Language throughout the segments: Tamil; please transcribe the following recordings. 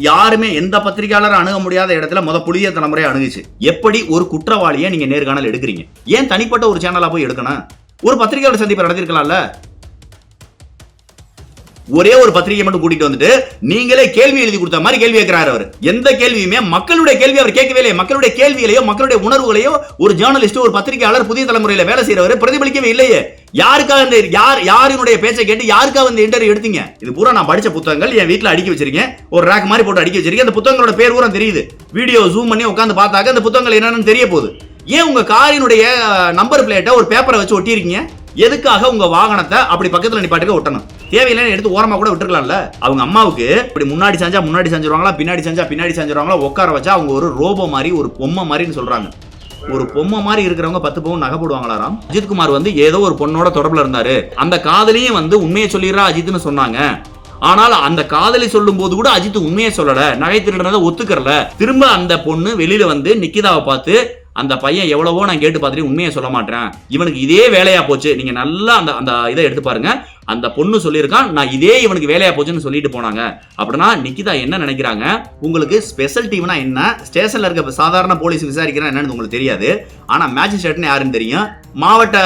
யாருமே எந்த பத்திரிகையாளரும் அணுக முடியாத இடத்துல முத புதிய தலைமுறை அணுகுச்சு. எப்படி ஒரு குற்றவாளியை நீங்க நேர்காணல் எடுக்கிறீங்க? ஏன் தனிப்பட்ட ஒரு சேனலா போய் எடுக்கணும்? ஒரு பத்திரிகையாளர் சந்திப்பு நடத்திருக்கலாம்ல ஒரே ஒரு பத்திரிகை மட்டும் கூட்டிட்டு வந்துட்டு நீங்களே கேள்வி எழுதி கொடுத்த மாதிரி கேள்வி கேட்கிறாரு அவர். எந்த கேள்வியுமே மக்களுடைய கேள்வி அவர் கேட்கவே இல்லையே. மக்களுடைய கேள்வியிலையோ மக்களுடைய உணர்வுகளையோ ஒரு ஜேர்னலிஸ்ட் ஒரு பத்திரிகையாளர் புதிய தலைமுறையில வேலை செய்யறவர் பிரதிபலிக்கவே இல்லையே. யாருக்காக இந்த யார் யாரினுடைய பேச்சை கேட்டு யாருக்காக இந்த இன்டர்வியூ எடுத்தீங்க? இது பூரா நான் படிச்ச புத்தகங்கள் என் வீட்டில் அடிக்க வச்சிருக்கேன். ஒரு ரேக் மாதிரி போட்டு அடுக்கி வச்சிருக்கேன். அந்த புத்தகங்களோட பேர் பூரா தெரியுது. வீடியோ ஜூம் பண்ணி உட்காந்து பார்த்தாக்க அந்த புத்தகங்கள் என்னன்னு தெரிய போகுது. ஏன் உங்க காரினுடைய நம்பர் பிளேட்டை ஒரு பேப்பரை வச்சு ஒட்டியிருக்கீங்க? எதுக்காக உங்க வாகனத்தை அப்படி பக்கத்துல நிப்பாட்டுக்க ஒட்டணும்? தேவையில்லைன்னு எடுத்து ஓரமா கூட விட்டுருக்கலாம்ல. அவங்க அம்மாவுக்கு இப்படி முன்னாடி செஞ்சா முன்னாடி செஞ்சிருவாங்களா பின்னாடி செஞ்சா பின்னாடி செஞ்சிருவாங்களா உட்கார வச்சா அவங்க ஒரு ரோபோ மாதிரி ஒரு பொம்மை மாதிரின்னு சொல்றாங்க. ஒரு பொம்மை மாதிரி இருக்கிறவங்க பத்து பவுன் நகை போடுவாங்களாராம் அஜித்குமார் வந்து ஏதோ ஒரு பொண்ணோட தொடர்புல இருந்தாரு. அந்த காதலியும் வந்து உண்மையை சொல்லிடுறா அஜித்னு சொன்னாங்க. ஆனால் அந்த காதலி சொல்லும் போது கூட அஜித் உண்மையை சொல்லல. நகை திருடுறத ஒத்துக்கறல. திரும்ப அந்த பொண்ணு வெளியில வந்து நிக்கிதாவை பார்த்து அந்த பையன் எவ்வளவோ நான் கேட்டு பார்த்துட்டு உண்மையை சொல்ல மாட்டேன் இவனுக்கு இதே வேலையா போச்சு. நீங்க நல்லா அந்த அந்த இதை எடுத்து பாருங்க. அந்த பொண்ணு சொல்லியிருக்கான் நான் இதே இவனுக்கு வேலையா போச்சுன்னு சொல்லிட்டு போனாங்க. அப்படின்னா நிக்கிதா என்ன நினைக்கிறாங்க? உங்களுக்கு ஸ்பெஷல் டீம்னா என்ன? ஸ்டேஷன்ல இருக்க சாதாரண போலீஸ் விசாரிக்கிறா என்னன்னு உங்களுக்கு தெரியாது. ஆனா மேஜிஸ்ட்ரேட்னு யாருன்னு தெரியும். மாவட்ட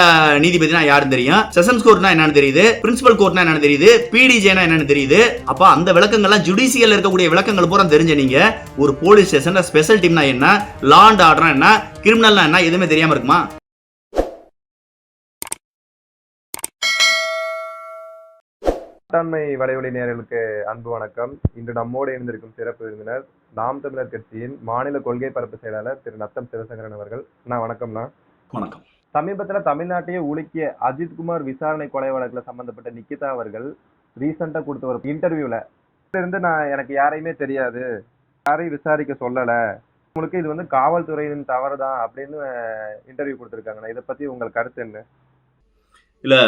நீதிபதினா யாருன்னு தெரியும். செஷன்ஸ் கோர்ட்னா என்னன்னு தெரியுது. பிரின்சிபல் கோர்ட்னா என்னன்னு தெரியுது. பிடிஜேனா என்னன்னு தெரியுது. அப்ப அந்த விளக்கங்கள்லாம் ஜுடிஷியல் இருக்கக்கூடிய விளக்கங்கள் பூரா தெரிஞ்ச நீங்க ஒரு போலீஸ் ஸ்டேஷன்ல ஸ்பெஷல் டீம்னா என்ன? லாண்ட் ஆர்டர்னா என்ன? கிரிமினல்னா என்ன? எதுவுமே தெரியாம இருக்குமா? கூட்டாண்மை வலைவலி நேயர்களுக்கு அன்பு வணக்கம். இன்று நம்மோடு இணைந்திருக்கும் சிறப்பு விருந்தினர் நாம் தமிழர் கட்சியின் மாநில கொள்கை பரப்பு செயலாளர் திரு நத்தம் சிவசங்கரன் அவர்கள். அண்ணா வணக்கம்ண்ணா. வணக்கம். சமீபத்துல தமிழ்நாட்டையே உலுக்கிய அஜித்குமார் விசாரணை கொலை வழக்குல சம்பந்தப்பட்ட நிக்கிதா அவர்கள் ரீசெண்டா கொடுத்த ஒரு இன்டர்வியூல இருந்து நான் எனக்கு யாரையுமே தெரியாது. யாரையும் விசாரிக்க சொல்லல. உங்களுக்கு இது வந்து காவல்துறையின் தவறுதான் அப்படின்னு இன்டர்வியூ கொடுத்துருக்காங்கண்ணா. இதை பத்தி உங்கள் கருத்து என்ன? இல்லை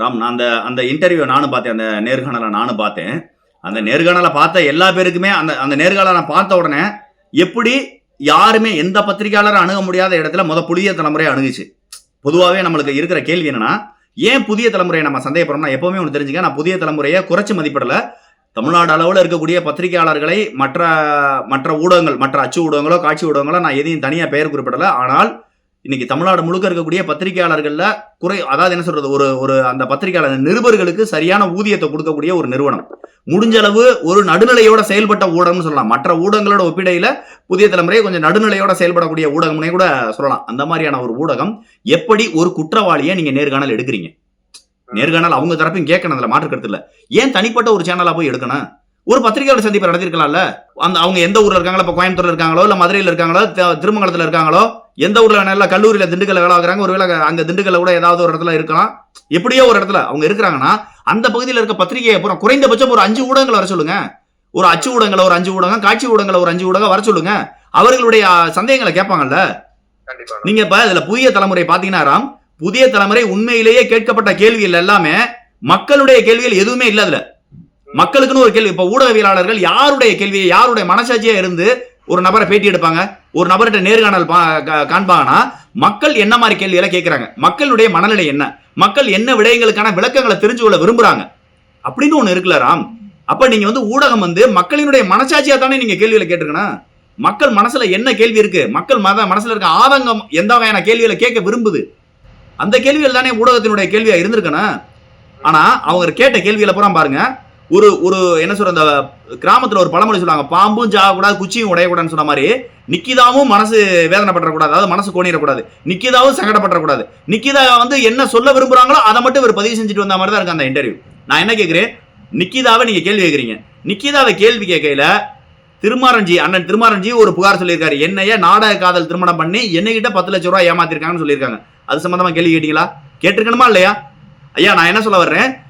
ராம் நான் அந்த அந்த இன்டர்வியூ நானும் பார்த்தேன். அந்த நேர்காணலை நானும் பார்த்தேன். அந்த நேர்காணலை பார்த்த எல்லா பேருக்குமே அந்த அந்த நேர்காணலை பார்த்த உடனே எப்படி யாருமே எந்த பத்திரிகையாளரும் அணுக முடியாத இடத்துல முத புதிய தலைமுறை அணுகுச்சு. பொதுவாகவே நம்மளுக்கு இருக்கிற கேள்வி என்னன்னா ஏன் புதிய தலைமுறையை நம்ம சந்தேகப்படுறோம்னா எப்பவுமே ஒன்று தெரிஞ்சுக்க நான் புதிய தலைமுறையை குறைச்சி மதிப்பிடலை. தமிழ்நாடு அளவில் இருக்கக்கூடிய பத்திரிகையாளர்களை மற்ற மற்ற ஊடகங்கள் மற்ற அச்சு ஊடகங்களோ காட்சி ஊடகங்களோ நான் எதையும் தனியாக பெயர் குறிப்பிடல. ஆனால் இன்னைக்கு தமிழ்நாடு முழுக்க இருக்கக்கூடிய பத்திரிகையாளர்கள்ல குறை அதாவது என்ன சொல்றது ஒரு ஒரு அந்த பத்திரிகையாளர் நிருபர்களுக்கு சரியான ஊதியத்தை கொடுக்கக்கூடிய ஒரு நிறுவனம். முடிஞ்ச அளவு ஒரு நடுநிலையோட செயல்பட்ட ஊடகம்னு சொல்லலாம். மற்ற ஊடகங்களோட ஒப்பிடையில புதிய தலைமுறை கொஞ்சம் நடுநிலையோட செயல்படக்கூடிய ஊடகம்னே கூட சொல்லலாம். அந்த மாதிரியான ஒரு ஊடகம் எப்படி ஒரு குற்றவாளியை நீங்க நேர்காணல் எடுக்கிறீங்க? நேர்காணல் அவங்க தரப்பையும் கேட்கணும் அதுல மாற்று கருத்துல ஏன் தனிப்பட்ட ஒரு சேனலா போய் எடுக்கணும்? ஒரு பத்திரிகையாளர் சந்திப்பு நடத்திருக்கலாம்ல அந்த அவங்க எந்த ஊர்ல இருக்காங்களோ இப்போ கோயம்புத்தூர்ல இருக்காங்களோ இல்ல மதுரையில இருக்காங்களோ திருமங்கலத்துல இருக்காங்களோ எந்த ஊர்ல வேணாலும் கல்லூரியில திண்டுக்கல்ல வேலை பார்க்குறாங்க ஒருவேளை அங்க திண்டுக்கல்ல கூட ஏதாவது ஒரு இடத்துல இருக்கலாம். எப்படியோ ஒரு இடத்துல அவங்க இருக்கிறாங்கன்னா அந்த பகுதியில் இருக்க பத்திரிகையை பூரா குறைந்தபட்சம் ஒரு அஞ்சு ஊடகங்கள் வர சொல்லுங்க. ஒரு அச்சு ஊடகங்களை ஒரு அஞ்சு ஊடகம் காட்சி ஊடகங்களை ஒரு அஞ்சு ஊடகம் வர சொல்லுங்க. அவர்களுடைய சந்தேகங்களை கேட்பாங்கல்ல? நீங்க இப்ப இதுல புதிய தலைமுறை பாத்தீங்கன்னா ராம், புதிய தலைமுறை உண்மையிலேயே கேட்கப்பட்ட கேள்விகள் எல்லாமே மக்களுடைய கேள்விகள் எதுவுமே இல்ல அதுல. மக்களுக்குன்னு ஒரு கேள்வி. இப்போ ஊடகவியலாளர்கள் யாருடைய கேள்வியை யாருடைய மனசாட்சியாக இருந்து ஒரு நபரை பேட்டி எடுப்பாங்க? ஒரு நபர்கிட்ட நேர்காணல் பா- கா- காண்பாங்கன்னா மக்கள் என்ன மாதிரி கேள்விகளை கேட்குறாங்க மக்களுடைய மனநிலை என்ன? மக்கள் என்ன விடயங்களுக்கான விளக்கங்களை தெரிஞ்சு கொள்ள விரும்புறாங்க? அப்படின்னு ஒன்று இருக்குல்ல ராம். அப்போ நீங்கள் வந்து ஊடகம் வந்து மக்களினுடைய மனசாட்சியாக தானே நீங்கள் கேள்விகளை கேட்டிருக்கணும்? மக்கள் மனசில் என்ன கேள்வி இருக்கு? மக்கள் மத மனசில் இருக்க ஆதங்கம் எந்த வகையான கேள்விகளை கேட்க விரும்புது? அந்த கேள்விகள் தானே ஊடகத்தினுடைய கேள்வியாக இருந்திருக்கணும். ஆனால் அவங்க கேட்ட கேள்விகளை பூரா பாருங்கள் ஒரு ஒரு என்ன சொல்ற அந்த கிராமத்துல ஒரு பழமொழி சொல்லுவாங்க பாம்பும் சாகக்கூடாது குச்சியும் உடையக்கூடாதுன்னு சொன்ன மாதிரி நிக்கிதாவும் மனசு வேதனைப்படக்கூடாது அதாவது மனசு கோணிடக்கூடாது நிக்கிதாவும் சங்கடப்படக்கூடாது நிக்கிதா வந்து என்ன சொல்ல விரும்புறாங்களோ அதை மட்டும் இவர் பதிவு செஞ்சுட்டு வந்த மாதிரி தான் இருக்கு அந்த இன்டர்வியூ நான் என்ன கேட்குறேன் நிக்கிதாவை நீங்க கேள்வி கேட்குறீங்க நிக்கிதாவை கேள்வி கேட்கையில் திருமாரஞ்சி அண்ணன் திருமாரஞ்சி ஒரு புகார் சொல்லியிருக்காரு. என்னைய நாடக காதல் திருமணம் பண்ணி என்னைகிட்ட பத்து லட்ச ரூபா ஏமாத்திருக்காங்கன்னு சொல்லியிருக்காங்க. அது சம்பந்தமா கேள்வி கேட்டீங்களா? கேட்டிருக்கணுமா இல்லையா? ஐயா நான் என்ன சொல்ல வர்றேன்?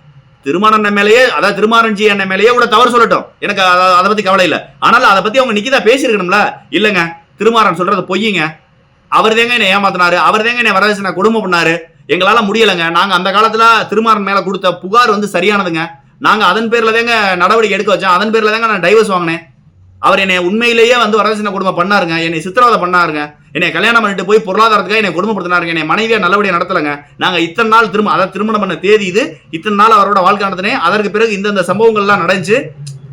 திருமணம் அண்ணன் மேலேயே அதாவது திருமாரஞ்சி அண்ணன் மேலேயே கூட தவறு சொல்லட்டும். எனக்கு அதை பத்தி கவலை இல்லை. ஆனால் அதை பத்தி அவங்க நிக்கிதா பேசியிருக்கணும்ல? இல்லைங்க. திருமாறன் சொல்றது பொய்யுங்க. அவர் தேங்க என்னை ஏமாத்தினாரு. அவர் தேங்க என்னை வரதட்சணை குடும்பம் பண்ணாரு. எங்களால முடியலைங்க. நாங்க அந்த காலத்துல திருமாறன் மேல கொடுத்த புகார் வந்து சரியானதுங்க. நாங்க அதன் பேர்ல தாங்க நடவடிக்கை எடுக்க வச்சோம். அதன் பேர்ல தாங்க நான் டைவர்ஸ் வாங்கினேன். அவர் என்னை உண்மையிலேயே வந்து வரதட்சணை குடும்பம் பண்ணாருங்க. என்னை சித்திரவதை பண்ணாருங்க. என்னை கல்யாணம் பண்ணிட்டு போய் பொருளாதாரத்துக்காக என்னை குடும்பப்படுத்தினாருங்க என்னை மனைவியை நல்லபடியாக நடத்தலைங்க. நாங்க இத்தனை நாள் திரும்ப அதை திருமணம் பண்ண தேதி இது இத்தனை நாள் அவரோட வாழ்க்கை நடத்தினேன் அதற்கு பிறகு இந்தந்த சம்பவங்கள்லாம் நடந்துச்சு.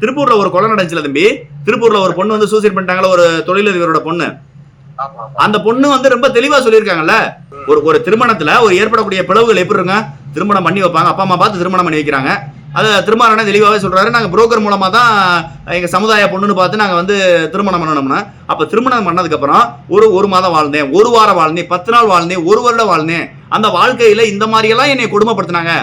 திருப்பூர்ல ஒரு கொலை நடந்துச்சுல தம்பி. திருப்பூர்ல ஒரு பொண்ணு வந்து சூசைட் பண்ணிட்டாங்களா ஒரு தொழிலதிபரோட பொண்ணு. அந்த பொண்ணு வந்து ரொம்ப தெளிவா சொல்லியிருக்காங்கல்ல ஒரு ஒரு திருமணத்துல ஒரு ஏற்படக்கூடிய பிளவுகள் எப்படி இருங்க திருமணம் பண்ணி வைப்பாங்க. அப்பா அம்மா பார்த்து திருமணம் பண்ணி வைக்கிறாங்க. அது திருமணம் தெளிவாகவே சொல்றாரு. நாங்க புரோக்கர் மூலமா தான் எங்க சமுதாய பொண்ணுன்னு பார்த்து நாங்க வந்து திருமணம் பண்ணணும்னா அப்ப திருமணம் பண்ணதுக்கு அப்புறம் ஒரு ஒரு மாதம் வாழ்ந்தேன். ஒரு வாரம் வாழ்ந்தேன். பத்து நாள் வாழ்ந்தேன். ஒரு வருடம் வாழ்ந்தேன். அந்த வாழ்க்கையில இந்த மாதிரி எல்லாம் என்னை கொடுமைப்படுத்தினாங்க.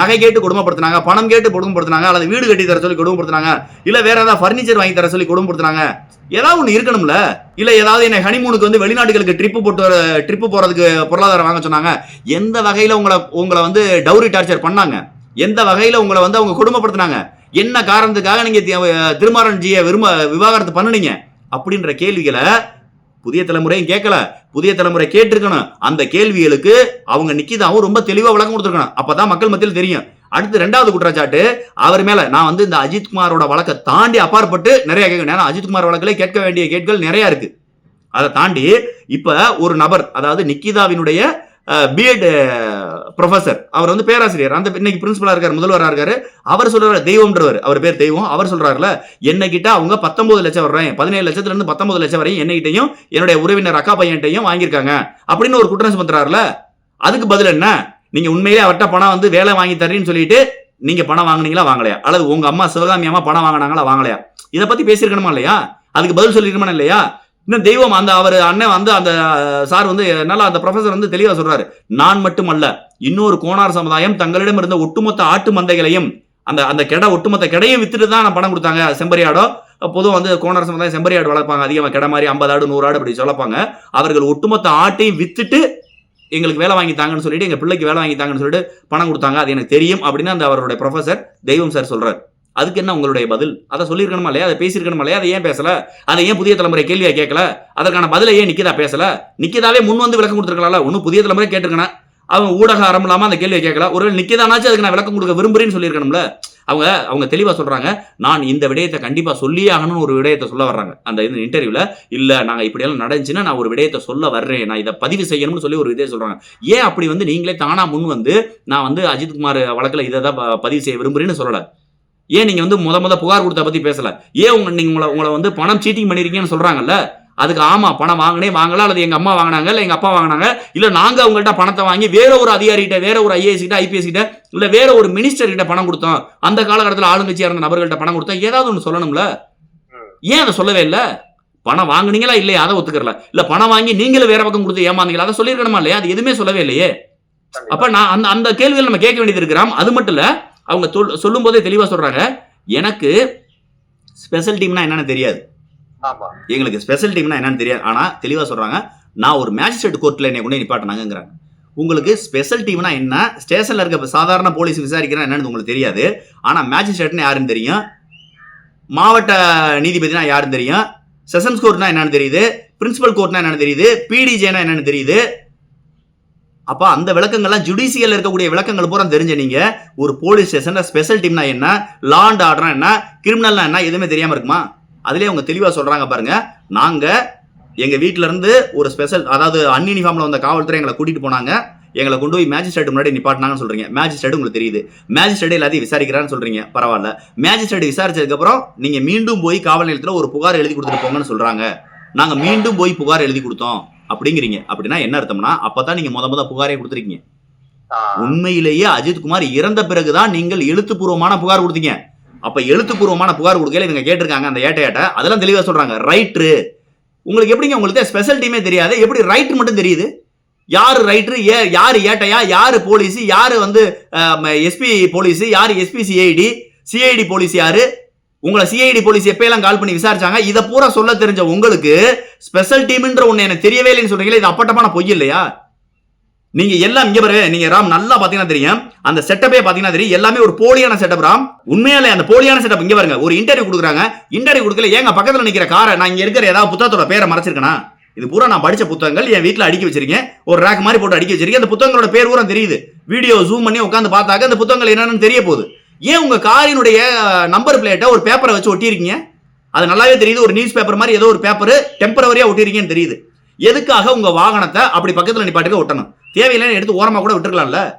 நகை கேட்டு கொடுமைப்படுத்தினாங்க. பணம் கேட்டு கொடுமைப்படுத்தினாங்க. அல்லது வீடு கட்டி தர சொல்லி கொடுமைப்படுத்தினாங்க. இல்ல வேற ஏதாவது ஃபர்னிச்சர் வாங்கி தர சொல்லி கொடுமைப்படுத்தினாங்க. ஏதாவது ஒண்ணு இருக்கணும்ல? இல்ல ஏதாவது என்னை ஹனிமூனுக்கு வந்து வெளிநாடுகளுக்கு ட்ரிப்பு போட்டு ட்ரிப்பு போறதுக்கு பொருளாதாரம் வாங்க சொன்னாங்க. எந்த வகையில உங்களை உங்களை வந்து டவுரி டார்ச்சர் பண்ணாங்க? எந்த வகையில் உங்களை வந்து அவங்க கொடுமைப்படுத்தினாங்க? என்ன காரணத்துக்காக நீங்கள் தி- திருமாறன்ஜியை விரும்ப விவாகரத்து பண்ணுனீங்க? அப்படின்ற கேள்விகளை புதிய தலைமுறையும் கேட்கல. புதிய தலைமுறை கேட்டிருக்கணும். அந்த கேள்விகளுக்கு அவங்க நிக்கிதாவும் ரொம்ப தெளிவாக விளக்கம் கொடுத்துருக்கணும். அப்பதான் மக்கள் மத்தியில் தெரியும். அடுத்து ரெண்டாவது குற்றச்சாட்டு அவர் மேல நான் வந்து இந்த அஜித்குமாரோட வழக்கை தாண்டி அப்பாற்பட்டு நிறைய கேட்கணும் ஏன்னா அஜித்குமார் வழக்கில் கேட்க வேண்டிய கேட்கள் நிறைய இருக்கு. அதை தாண்டி இப்ப ஒரு நபர் அதாவது நிக்கிதாவினுடைய பிஎட் ப்ரொஃபசர் அவர் வந்து பேராசிரியர். அந்த இன்னைக்கு பிரின்சிபலாக இருக்கார் முதல்வராக இருக்காரு. அவர் சொல்றாரு தெய்வம்ன்றவர். அவர் பேர் தெய்வம். அவர் சொல்றாருல என்னைக்கிட்ட அவங்க பத்தொன்பது லட்சம் வர்றேன். பதினேழு லட்சத்துல இருந்து பத்தொன்பது லட்சம் வரையும் என்னகிட்டையும் என்னுடைய உறவினர் அக்கா பையன்கிட்டையும் வாங்கியிருக்காங்க. அப்படின்னு ஒரு குற்றம் சுமத்துறாருல அதுக்கு பதில் என்ன? நீங்க உண்மையிலே அவர்கிட்ட பணம் வந்து வேலை வாங்கி தரேன்னு சொல்லிட்டு நீங்க பணம் வாங்குனீங்களா வாங்கலையா? அல்லது உங்க அம்மா சிவகாமி அம்மா பணம் வாங்கினாங்களா வாங்கலையா? இதை பத்தி பேசியிருக்கணுமா இல்லையா? அதுக்கு பதில் சொல்லியிருக்கணுமா இல்லையா? இன்னும் தெய்வம் அந்த அவர் அண்ணன் வந்து அந்த சார் வந்து என்னால் அந்த ப்ரொஃபசர் வந்து தெளிவாக சொல்றாரு. நான் மட்டுமல்ல இன்னொரு கோணார் சமுதாயம் தங்களிடம் இருந்த ஒட்டுமொத்த ஆட்டு மந்தைகளையும் அந்த அந்த கெடை ஒட்டுமொத்த கெடையும் வித்துட்டு தான் பணம் கொடுத்தாங்க. செம்பரியாடோ பொதுவாக வந்து கோணார் சமுதாயம் செம்பரியாடு வளர்ப்பாங்க. அதிகமாக கிடை மாதிரி ஐம்பது ஆடு நூறு ஆடு அப்படி சொல்லப்பாங்க அவர்கள் ஒட்டுமொத்த ஆட்டையும் வித்துட்டு எங்களுக்கு வேலை வாங்கி தாங்கன்னு சொல்லிட்டு எங்க பிள்ளைக்கு வேலை வாங்கி தாங்கன்னு சொல்லிட்டு பணம் கொடுத்தாங்க. அது எனக்கு தெரியும் அப்படின்னு அந்த அவருடைய ப்ரொஃபசர் தெய்வம் சார் சொல்றாரு. அதுக்கு என்ன உங்களுடைய பதில்? அதை சொல்லியிருக்கணுமா இல்லையா? அதை பேசியிருக்கணுமா இல்லையா? அதை ஏன் பேசலை? அதை ஏன் புதிய தலைமுறை கேள்வியாக கேட்கல? அதற்கான பதிலை ஏன் நிக்கிதா பேசலை? நிக்கிதாவே முன் வந்து விளக்கம் கொடுத்துருக்கலாம்ல. ஒன்றும் புதிய தலைமுறை கேட்டிருக்கணும் அவங்க ஊடக ஆரம் இல்லாமல் அந்த கேள்வியை கேட்கல. ஒருவேளை நிக்கிதானாச்சும் அதுக்கு நான் விளக்கம் கொடுக்க விரும்புறேன்னு சொல்லியிருக்கணும்ல. அவங்க அவங்க தெளிவாக சொல்கிறாங்க நான் இந்த விடயத்தை கண்டிப்பாக சொல்லியே ஆகணும்னு ஒரு விடயத்தை சொல்ல வர்றாங்க. அந்த இது இன்டர்வியூவில் இல்லை நாங்கள் இப்படியெல்லாம் நடந்துச்சுன்னா நான் ஒரு விடயத்தை சொல்ல வர்றேன். நான் இதை பதிவு செய்யணும்னு சொல்லி ஒரு இதே சொல்கிறாங்க ஏன் அப்படி வந்து நீங்களே தானாக முன் வந்து நான் வந்து அஜித்குமார் வழக்கில் இதை தான் பதிவு செய்ய விரும்புறேன்னு சொல்லலை? ஏன் நீங்க வந்து முத முத புகார் கொடுத்த பத்தி பேசல? ஏன் உங்க நீங்க உங்களை உங்களை வந்து பணம் சீட்டிங் பண்ணிருக்கீங்கன்னு சொல்றாங்கல்ல? அதுக்கு ஆமா பணம் வாங்கினே வாங்கலாம் அல்லது எங்க அம்மா வாங்கினாங்க இல்லை எங்கள் அப்பா வாங்கினாங்க இல்ல நாங்க அவங்கள்ட்ட பணத்தை வாங்கி வேற ஒரு அதிகாரிகிட்ட வேற ஒரு ஐஏஎஸ் கிட்ட ஐபிஎஸ் கிட்ட இல்ல வேற ஒரு மினிஸ்டர் கிட்ட பணம் கொடுத்தோம். அந்த காலகட்டத்தில் ஆளுங்கட்சியாக இருந்த நபர்கள்ட்ட பணம் கொடுத்தோம். ஏதாவது ஒன்று சொல்லணும்ல? ஏன் அதை சொல்லவே இல்ல? பணம் வாங்குனீங்களா இல்லையா? அதை ஒத்துக்கறல. இல்லை பணம் வாங்கி நீங்களும் வேற பக்கம் கொடுத்து ஏமாந்தீங்களா? அதை சொல்லிருக்கணுமா இல்லையா? அது எதுவுமே சொல்லவே இல்லையே. அப்ப நான் அந்த அந்த கேள்விகள் நம்ம கேட்க வேண்டியது இருக்கிறோம். அது மட்டும் இல்ல அவங்க தொல்- சொல்லும் போதே தெளிவா சொல்றாங்க. எனக்கு ஸ்பெஷல் டீம்னா என்னன்னு தெரியாது. எங்களுக்கு ஸ்பெஷல் டீம்னா என்னன்னு தெரியாது. ஆனா தெளிவா சொல்றாங்க. நான் ஒரு மேஜிஸ்ட்ரேட் கோர்ட்ல என்னை கொண்டு நிப்பாட்டினாங்கிறாங்க உங்களுக்கு ஸ்பெஷல் டீம்னா என்ன? ஸ்டேஷன்ல இருக்க சாதாரண போலீஸ் விசாரிக்கிறா என்னன்னு உங்களுக்கு தெரியாது. ஆனா மேஜிஸ்ட்ரேட்னு யாருன்னு தெரியும்? மாவட்ட நீதிபதினா யாருன்னு தெரியும்? செஷன்ஸ் கோர்ட்னா என்னன்னு தெரியுது? பிரின்சிபல் கோர்ட்னா என்னன்னு தெரியுது? பிடிஜேனா என்னன்னு தெரியுது? அப்போ அந்த விளக்கங்கள்லாம் ஜுடிஷியல் இருக்கக்கூடிய விளக்கங்கள் பூரா தெரிஞ்ச நீங்க ஒரு போலீஸ் ஸ்டேஷன்ல ஸ்பெஷல் டீம்னா என்ன லா அண்ட் ஆர்டர்னா என்ன கிரிமினல்னா என்ன எதுவுமே தெரியாம இருக்குமா? அதுலயே அவங்க தெளிவா சொல்றாங்க பாருங்க. நாங்க எங்க வீட்ல இருந்து ஒரு ஸ்பெஷல் அதாவது அன்யூனிஃபார்ம்ல வந்த காவல்துறை எங்களை கூட்டிட்டு போனாங்க. எங்களை கொண்டு போய் மேஜிஸ்ட்ரேட் முன்னாடி நிப்பாட்டினாங்கன்னு சொல்றீங்க. மேஜிஸ்ட்ரேட் உங்களுக்கு தெரியுது. மேஜிஸ்ட்ரேட் எல்லாத்தையும் விசாரிக்கிறான்னு சொல்றீங்க. பரவாயில்ல. மேஜிஸ்ட்ரேட் விசாரிச்சதுக்கப்புறம் நீங்க மீண்டும் போய் காவல் நிலையத்தில் ஒரு புகார் எழுதி கொடுத்துட்டு போங்கன்னு சொல்றாங்க. நாங்க மீண்டும் போய் புகார் எழுதி கொடுத்தோம். அப்படிங்கிறீங்க. அப்படின்னா என்ன அர்த்தம்னா அப்பதான் நீங்க முத முத புகாரே கொடுத்துருக்கீங்க. உண்மையிலேயே அஜித்குமார் இறந்த பிறகுதான் நீங்கள் எழுத்துப்பூர்வமான புகார் கொடுத்தீங்க. அப்ப எழுத்துப்பூர்வமான புகார் கொடுக்கல இவங்க கேட்டிருக்காங்க அந்த ஏட்ட ஏட்ட. அதெல்லாம் தெளிவா சொல்றாங்க. ரைட்ரு. உங்களுக்கு எப்படிங்க உங்களுக்கு ஸ்பெஷல் டீமே தெரியாது. எப்படி ரைட் மட்டும் தெரியுது? யாரு ரைட்ரு? ஏ யாரு ஏட்டையா? யாரு போலீஸ்? யாரு வந்து எஸ்பி போலீஸ்? யாரு எஸ்பி சிஐடி? சிஐடி போலீஸ் யாரு? உங்களை சிஐடி போலீஸ் எப்பயெல்லாம் கால் பண்ணி விசாரிச்சாங்க இதை பூரா சொல்ல தெரிஞ்ச உங்களுக்கு ஸ்பெஷல் டீம்ன்ற ஒண்ணு எனக்கு தெரியவே இல்லைன்னு சொல்றீங்களே இது அப்பட்டமான பொய் இல்லையா? நீங்க எல்லாம் இங்க பாரு நீங்க ராம் நல்லா பாத்தீங்கன்னா தெரியும். அந்த செட்டப்பே பாத்தீங்கன்னா தெரியும். எல்லாமே ஒரு போலியான செட்டப் ராம். உண்மையாலே அந்த போலியான செட்டப் இங்க பாருங்க ஒரு இன்டர்வியூ கொடுக்குறாங்க. இன்டர்வியூ கொடுக்கல ஏங்க பக்கத்துல நிக்கிற காரை நான் இங்க இருக்கிற ஏதாவது புத்தகத்தோட பேரை மறைச்சிருக்கேனா? இது பூரா நான் படிச்ச புத்தகங்கள் என் வீட்டில் அடிக்க வச்சிருக்கேன். ஒரு ரேக் மாதிரி போட்டு அடிக்க வச்சிருக்கேன். அந்த புத்தகங்களோட பேர் பூரா தெரியுது. வீடியோ ஜூம் பண்ணி உட்காந்து பார்த்தாக்க அந்த புத்தகங்கள் என்னன்னு தெரிய போகுது. ஏன் உங்கள் காரினுடைய நம்பர் பிளேட்டை ஒரு பேப்பரை வச்சு ஒட்டியிருக்கீங்க? அது நல்லாவே தெரியுது ஒரு நியூஸ் பேப்பர் மாதிரி ஏதோ ஒரு பேப்பர் டெம்பரவரியாக ஒட்டியிருக்கீங்கன்னு தெரியுது. எதுக்காக உங்கள் வாகனத்தை அப்படி பக்கத்தில் நிப்பாட்டுக்க ஒட்டணும்? தேவையில்லைன்னு எடுத்து ஓரமாக கூட விட்டுருக்கலாம்ல?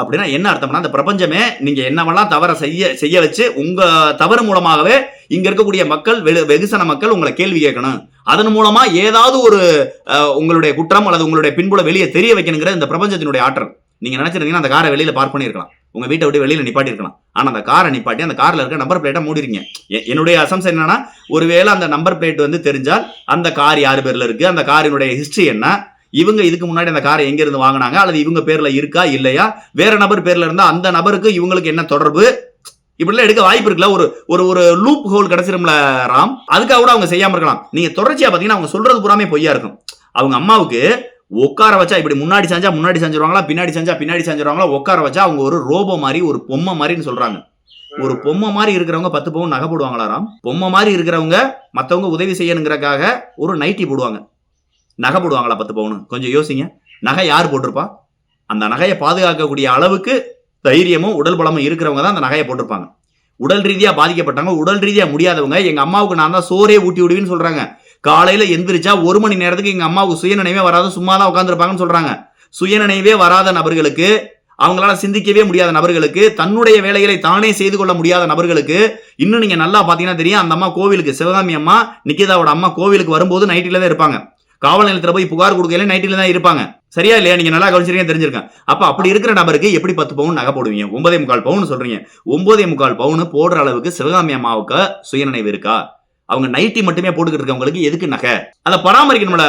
அப்படின்னா என்ன அர்த்தம்னா அந்த பிரபஞ்சமே நீங்கள் என்னவெல்லாம் தவறை செய்ய செய்ய வச்சு உங்கள் தவறு மூலமாகவே இங்கே இருக்கக்கூடிய மக்கள் வெகு- வெகுசன மக்கள் உங்களை கேள்வி கேட்கணும். அதன் மூலமாக ஏதாவது ஒரு உங்களுடைய குற்றம் அல்லது உங்களுடைய பின்புல வெளியே தெரிய வைக்கணுங்கிற இந்த பிரபஞ்சத்தினுடைய ஆற்றல். நீங்கள் நினச்சிருந்தீங்கன்னா அந்த காரை வெளியில் பார்க் பண்ணியிருக்கலாம். உங்கள் வீட்டை விட்டு வெளியில் நிப்பாட்டிருக்கலாம் ஆனால் அந்த காரை நிப்பாட்டி அந்த காரில் இருக்க நம்பர் பிளேட்டை மூடிருங்க என்னுடைய அசம்சன் என்னன்னா ஒருவேளை அந்த நம்பர் பிளேட் வந்து தெரிஞ்சால் அந்த கார் யார் பேரில் இருக்குது அந்த காரினுடைய ஹிஸ்ட்ரி என்ன? இவங்க இதுக்கு முன்னாடி அந்த காரை எங்கேருந்து வாங்கினாங்க? அல்லது இவங்க பேரில் இருக்கா? இல்லையா? வேற நபர் பேரில் இருந்தால் அந்த நபருக்கு இவங்களுக்கு என்ன தொடர்பு? இப்படிலாம் எடுக்க வாய்ப்பு இருக்குல்ல? ஒரு ஒரு ஒரு லூப் ஹோல் கிடைச்சிரும்ல ராம். அதுக்காக கூட அவங்க செய்யாமல் இருக்கலாம். நீங்கள் தொடர்ச்சியாக பார்த்தீங்கன்னா அவங்க சொல்றது பூராமே பொய்யா இருக்கும். அவங்க அம்மாவுக்கு உட்கார வச்சா இப்படி முன்னாடி செஞ்சா முன்னாடி செஞ்சிருவாங்களா பின்னாடி செஞ்சா பின்னாடி செஞ்சிருவாங்களா உட்கார வச்சா அவங்க ஒரு ரோபோ மாதிரி ஒரு பொம்மை மாதிரின்னு சொல்றாங்க. ஒரு பொம்மை மாதிரி இருக்கிறவங்க பத்து பவுன் நகை போடுவாங்களா ராம்? பொம்மை மாதிரி இருக்கிறவங்க மத்தவங்க உதவி செய்யணுங்கிறக்காக ஒரு நைட்டி போடுவாங்க. நகை போடுவாங்களா பத்து பவுன்? கொஞ்சம் யோசிங்க. நகை யார் போட்டிருப்பா? அந்த நகையை பாதுகாக்கக்கூடிய அளவுக்கு தைரியமும் உடல் பலமும் இருக்கிறவங்க தான் அந்த நகையை போட்டிருப்பாங்க. உடல் ரீதியா பாதிக்கப்பட்டவங்க உடல் ரீதியா முடியாதவங்க எங்க அம்மாவுக்கு நான் தான் சோறே ஊட்டி விடுவேன்னு சொல்றாங்க. காலையில் எந்திரிச்சா ஒரு மணி நேரத்துக்கு எங்கள் அம்மாவுக்கு சுயநினைவே வராது சும்மா தான் உட்காந்துருப்பாங்கன்னு சொல்கிறாங்க சுயநினைவே வராத நபர்களுக்கு அவங்களால சிந்திக்கவே முடியாத நபர்களுக்கு தன்னுடைய வேலைகளை தானே செய்து கொள்ள முடியாத நபர்களுக்கு இன்னும் நீங்க நல்லா பாத்தீங்கன்னா தெரியும் அந்த அம்மா கோவிலுக்கு சிவகாமி அம்மா நிக்கிதாவோட அம்மா கோவிலுக்கு வரும்போது நைட்டில தான் இருப்பாங்க. காவல் நிலையத்துல போய் புகார் கொடுக்கல நைட்டில தான் இருப்பாங்க. சரியா இல்லையா? நீங்க நல்லா கவனிச்சிருக்கீங்க தெரிஞ்சிருக்கேன். அப்ப அப்படி இருக்கிற நபருக்கு எப்படி பத்து பவுன் நகை போடுவீங்க? ஒன்பதே முக்கால் பவுன் சொல்றீங்க. ஒன்பதே முக்கால் பவுன் போடுற அளவுக்கு சிவகாமி அம்மாவுக்கு சுயநினைவு இருக்கா? அவங்க நைட்டி மட்டுமே போட்டுக்கிட்டு இருக்கவங்களுக்கு எதுக்கு நகை? அதை பராமரிக்கணும்ல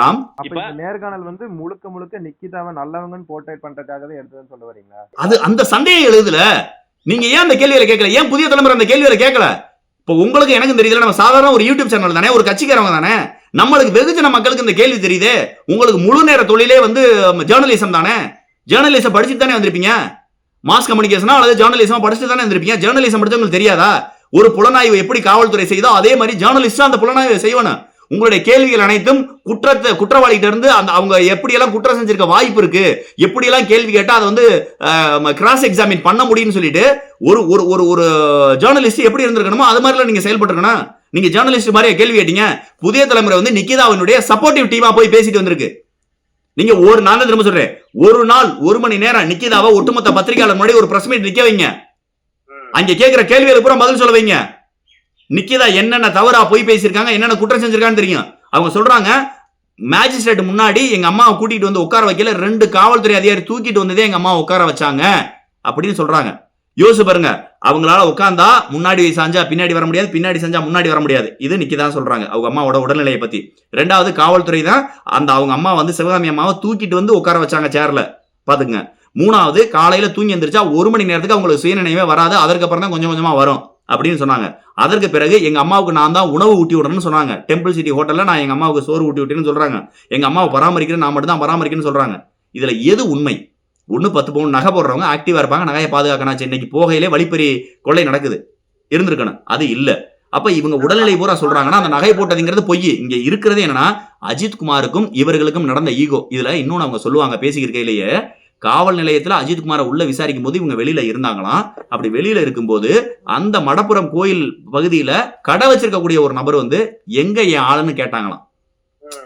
ராம். இப்ப- இந்த நேர்காணல் வந்து முழுக்க முழுக்க நிக்கிதாவை நல்லவங்கன்னு போர்ட்ரேட் பண்றதுக்காகவே எடுத்ததுன்னு சொல்ல வரீங்களா? அது அந்த சந்தேகம் எழுதுல. நீங்க ஏன் அந்த கேள்வியில கேட்கல? ஏன் புதிய தலைமுறை அந்த கேள்வியில கேட்கல? இப்போ உங்களுக்கு எனக்கும் தெரியுதுல நம்ம சாதாரண ஒரு யூடியூப் சேனல் தானே ஒரு கட்சிக்காரவங்க தானே. நம்மளுக்கு வெகுஜன மக்களுக்கு இந்த கேள்வி தெரியுதே. உங்களுக்கு முழு நேர தொழிலே வந்து ஜேர்னலிசம் தானே. ஜேர்னலிசம் படிச்சுட்டு தானே வந்திருப்பீங்க மாஸ் கம்யூனிகேஷனா அல்லது ஜேர்னலிசம் படிச்சுட்டு தானே வந்திருப்பீங்க? ஜேர்னலிசம் படிச்சவங்களுக்கு தெரியாதா? ஒரு புலனாய்வு எப்படி காவல்துறை செய்தோ அதே மாதிரி ஜேர்னலிஸ்டும் அந்த புலனாய்வை செய்வணும் உங்களுடைய கேள்விகள் அனைத்தும் குற்றத்தை குற்றவாளிகிட்ட இருந்து அந்த அவங்க எப்படியெல்லாம் குற்றம் செஞ்சிருக்க வாய்ப்பு இருக்கு எப்படியெல்லாம் கேள்வி கேட்டால் அதை வந்து கிராஸ் எக்ஸாமின் பண்ண முடியும்னு சொல்லிட்டு ஒரு ஒரு ஒரு ஒரு ஜேர்னலிஸ்ட் எப்படி இருந்திருக்கணுமோ அது மாதிரிலாம் நீங்கள் செயல்பட்டுருக்கணும். நீங்க ஜேர்னலிஸ்ட் மாதிரியே கேள்வி கேட்டீங்க. புதிய தலைமுறை வந்து நிக்கிதாவினுடைய சப்போர்ட்டிவ் டீமா போய் பேசிட்டு வந்திருக்கு. நீங்க ஒரு நான் திரும்ப சொல்றேன். ஒரு நாள் ஒரு மணி நேரம் நிக்கிதாவை ஒட்டுமொத்த பத்திரிகையாளர் முன்னாடி ஒரு பிரஸ் மீட் நிக்க வைங்க. அங்க கேட்கிற கேள்விகளுக்கு பூரா பதில் சொல்ல வைங்க. நிக்கிதா என்னென்ன தவறா போய் பேசியிருக்காங்க என்னென்ன குற்றம் செஞ்சிருக்கான்னு தெரியும். அவங்க சொல்றாங்க மேஜிஸ்ட்ரேட் முன்னாடி எங்க அம்மாவை கூட்டிட்டு வந்து உட்கார வைக்கல ரெண்டு காவல்துறை அதிகாரி தூக்கிட்டு வந்ததே எங்க அம்மா உட்கார வச்சாங்க அப்படின்னு சொல்றாங்க. யோசிச்சு பாருங்க அவங்களால உட்காந்தா முன்னாடி சாஞ்சா பின்னாடி வர முடியாது பின்னாடி செஞ்சா முன்னாடி வர முடியாது. இது நிக்கிதான் சொல்றாங்க அவங்க அம்மாவோட உடல்நிலையை பத்தி. ரெண்டாவது காவல்துறை தான் அந்த அவங்க அம்மா வந்து சிவகாமி அம்மாவை தூக்கிட்டு வந்து உட்கார வச்சாங்க சேர்ல பாத்துங்க மூணாவது காலையில தூங்கி எந்திரிச்சா ஒரு மணி நேரத்துக்கு அவங்களுக்கு சுயநினைவே வராது. அதற்கப்புறம் தான் கொஞ்சம் கொஞ்சமா வரும் அப்படின்னு சொன்னாங்க. அதற்கு பிறகு எங்க அம்மாவுக்கு நான் தான் உணவு ஊட்டி விடணும்னு சொன்னாங்க. டெம்பிள் சிட்டி ஹோட்டல்ல நான் எங்க அம்மாவுக்கு சோறு ஊட்டி விட்டேன்னு சொல்றாங்க. எங்க அம்மாவை பராமரிக்கிறேன் நான் மட்டும் தான் பராமரிக்கிறேன்னு சொல்றாங்க. இதுல எது உண்மை? ஒண்ணு பத்து பவுன் நகை போடுறவங்க ஆக்டிவா இருப்பாங்க. நகையை பாதுகாக்கணும் இன்னைக்கு போகையிலே வழிப்பறி கொள்ளை நடக்குது. இருந்திருக்கணும். அது இல்ல. அப்ப இவங்க உடல்நிலை பூரா சொல்றாங்கன்னா அந்த நகை போட்டதுங்கிறது பொய். இங்க இருக்கிறது என்னன்னா அஜித் குமாருக்கும் இவர்களுக்கும் நடந்த ஈகோ. இதுல இன்னொன்னு அவங்க சொல்லுவாங்க பேசிக்கிருக்கையிலேயே காவல் நிலையத்துல அஜித்குமாரை உள்ள விசாரிக்கும் போது இவங்க வெளியில இருந்தாங்களாம். அப்படி வெளியில இருக்கும்போது அந்த மடப்புறம் கோயில் பகுதியில கடை வச்சிருக்கக்கூடிய ஒரு நபர் வந்து எங்க என் ஆளுன்னு கேட்டாங்களாம்.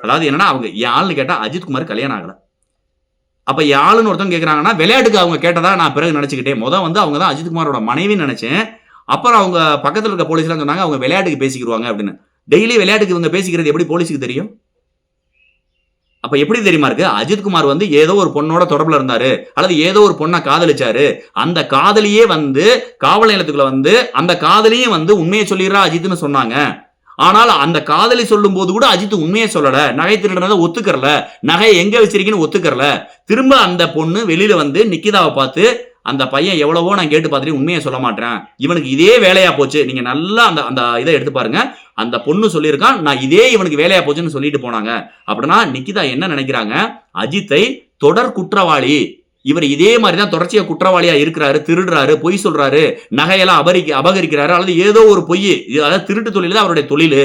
அதாவது என்னன்னா அவங்க என் ஆளுன்னு கேட்டா அஜித்குமார் கல்யாணம் ஆகல. அப்ப என் ஆளுன்னு ஒருத்தவங்க கேக்குறாங்கன்னா விளையாட்டுக்கு அவங்க கேட்டதா நான் பிறகு நினைச்சுக்கிட்டேன் முதல் வந்து அவங்க தான் அஜித்குமாரோட மனைவின்னு நினைச்சேன். அப்புறம் அவங்க பக்கத்துல இருக்க போலீஸ்லாம் சொன்னாங்க அவங்க விளையாட்டுக்கு பேசிக்கிருவாங்க அப்படின்னு. டெய்லி விளையாட்டுக்கு இவங்க பேசிக்கிறது எப்படி போலீஸுக்கு தெரியும்? அப்ப எப்படி தெரியுமா இருக்கு? அஜித் குமார் வந்து ஏதோ ஒரு பொண்ணோட தொடர்புல இருந்தாரு. அல்லது ஏதோ ஒரு பொண்ணை காதலிச்சாரு. அந்த காதலியே வந்து காவல் நிலையத்துக்குள்ள வந்து அந்த காதலியும் வந்து உண்மையை சொல்லிடுறா அஜித்னு சொன்னாங்க. ஆனால் அந்த காதலி சொல்லும் போது கூட அஜித் உண்மையை சொல்லல. நகை திருடுறத ஒத்துக்கறல. நகை எங்க வச்சிருக்கீங்கன்னு ஒத்துக்கறல. திரும்ப அந்த பொண்ணு வெளியில வந்து நிக்கிதாவை பார்த்து அந்த பையன் எவ்வளவோ நான் கேட்டு பார்த்துட்டு உண்மையை சொல்ல மாட்டேன். இவனுக்கு இதே வேலையா போச்சு. நீங்க நல்லா அந்த அந்த இதை எடுத்து பாருங்க. அந்த பொண்ணு சொல்லியிருக்கான் நான் இதே இவனுக்கு வேலையா போச்சுன்னு சொல்லிட்டு போனாங்க. அப்படின்னா நிக்கிதா என்ன நினைக்கிறாங்க? அஜித்தை தொடர் குற்றவாளி. இவர் இதே மாதிரி தான் தொடர்ச்சியா குற்றவாளியா இருக்கிறாரு திருடுறாரு பொய் சொல்றாரு நகையெல்லாம் அபரிக்க அபகரிக்கிறாரு அல்லது ஏதோ ஒரு பொய் அதாவது திருட்டு தொழில் தான் அவருடைய தொழில்.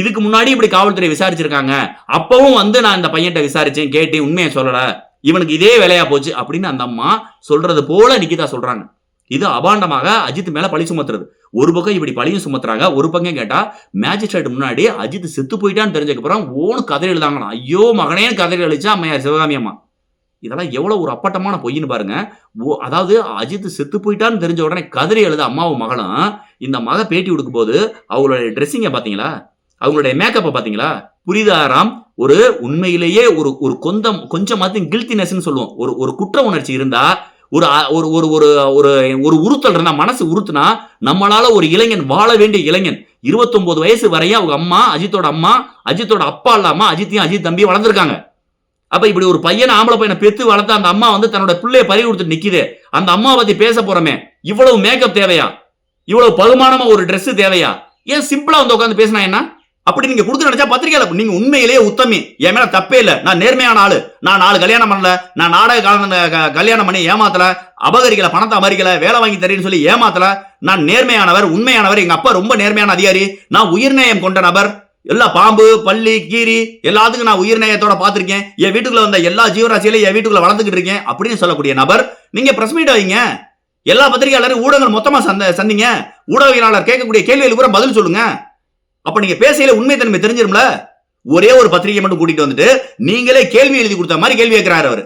இதுக்கு முன்னாடி இப்படி காவல்துறை விசாரிச்சிருக்காங்க. அப்பவும் வந்து நான் இந்த பையன்கிட்ட விசாரிச்சேன் கேட்டு உண்மையை சொல்லலை. இவனுக்கு இதே வேலையா போச்சு அப்படின்னு அந்த அம்மா சொல்றது போல நிக்கிதா சொல்றாங்க. இது அபாண்டமாக அஜித் மேல பழி சுமத்துறது. ஒரு பக்கம் இப்படி பழியும் சுமத்துறாங்க ஒரு பக்கம் கேட்டா மேஜிஸ்ட்ரேட் முன்னாடி அஜித் செத்து போயிட்டான்னு தெரிஞ்சதுக்கு அப்புறம் ஓனு கதறி எழுதாங்களாம். ஐயோ மகனே கதறி அழிச்சா அம்மையார் சிவகாமி அம்மா. இதெல்லாம் எவ்வளவு ஒரு அப்பட்டமான பொய்ன்னு பாருங்க. ஓ அதாவது அஜித் செத்து போயிட்டான்னு தெரிஞ்ச உடனே கதறி எழுத அம்மாவும் மகளும் இந்த மக பேட்டி கொடுக்கும் போது அவங்களுடைய ட்ரெஸ்ஸிங்கை பார்த்தீங்களா? அவங்களுடைய மேக்கப்பை பார்த்தீங்களா? புரிதாராம்? ஒரு உண்மையிலேயே ஒரு ஒரு கொஞ்சம் கொஞ்சமாத்தையும் கில்த்தினஸ்ன்னு சொல்லுவோம். ஒரு ஒரு குற்ற உணர்ச்சி இருந்தா ஒரு ஒரு ஒரு ஒரு ஒரு ஒரு உறுத்தல் இருந்தா மனசு உறுத்துனா நம்மளால ஒரு இளைஞன் வாழ வேண்டிய இளைஞன். 29 வயசு வரையும் அவங்க அம்மா அஜித்தோட அம்மா அஜித்தோட அப்பா இல்லாம அஜித்தையும் அஜித் தம்பியும் வளர்ந்துருக்காங்க. அப்ப இப்படி ஒரு பையனை ஆம்பளை பையனை பெத்து வளர்த்த அந்த அம்மா வந்து தன்னோட பிள்ளைய பறி கொடுத்து நிக்குது. அந்த அம்மா பத்தி பேச போறோமே. இவ்வளவு மேக்கப் தேவையா? இவ்வளவு பகுமானமா ஒரு ட்ரெஸ் தேவையா? ஏன் சிம்பிளா வந்து உட்காந்து பேசினா என்ன? அப்படி நீங்க கொடுத்து நினைச்சா பத்திரிகையில நீங்க உண்மையிலேயே உத்தமி. என் மேல தப்பே இல்ல. நான் நேர்மையான ஆளு. நான் நாலு கல்யாணம் பண்ணல. நான் நாடக கால க- கல்யாணம் பண்ணி ஏமாத்தல. அபகரிக்கல பணத்தை அபகரிக்கல வேலை வாங்கி தரேன்னு சொல்லி ஏமாத்தல. நான் நேர்மையானவர் உண்மையானவர். எங்க அப்பா ரொம்ப நேர்மையான அதிகாரி. நான் உயிர்நேயம் கொண்ட நபர். எல்லா பாம்பு பள்ளி கீரி எல்லாத்துக்கும் நான் உயிர்நேயத்தோட பார்த்துருக்கேன். என் வீட்டுக்குள்ள வந்த எல்லா ஜீவராசியிலையும் என் வீட்டுக்குள்ள வளர்ந்துகிட்டு இருக்கேன் அப்படின்னு சொல்லக்கூடிய நபர். நீங்க பிரஸ் மீட் வைங்க. எல்லா பத்திரிகையாளரும் ஊடகங்கள் மொத்தமா சந்த சந்திங்க. ஊடகவியலாளர் கேட்கக்கூடிய கேள்விகளுக்கு கூட பதில் சொல்லுங்க. அப்ப நீங்க பேசையில உண்மைத்தன்மை தெரிஞ்சிரும்ல? ஒரே ஒரு பத்திரிகை மட்டும் கூட்டிட்டு வந்துட்டு நீங்களே கேள்வி எழுதி கொடுத்த மாதிரி கேள்வி கேட்கிறாரு அவர்.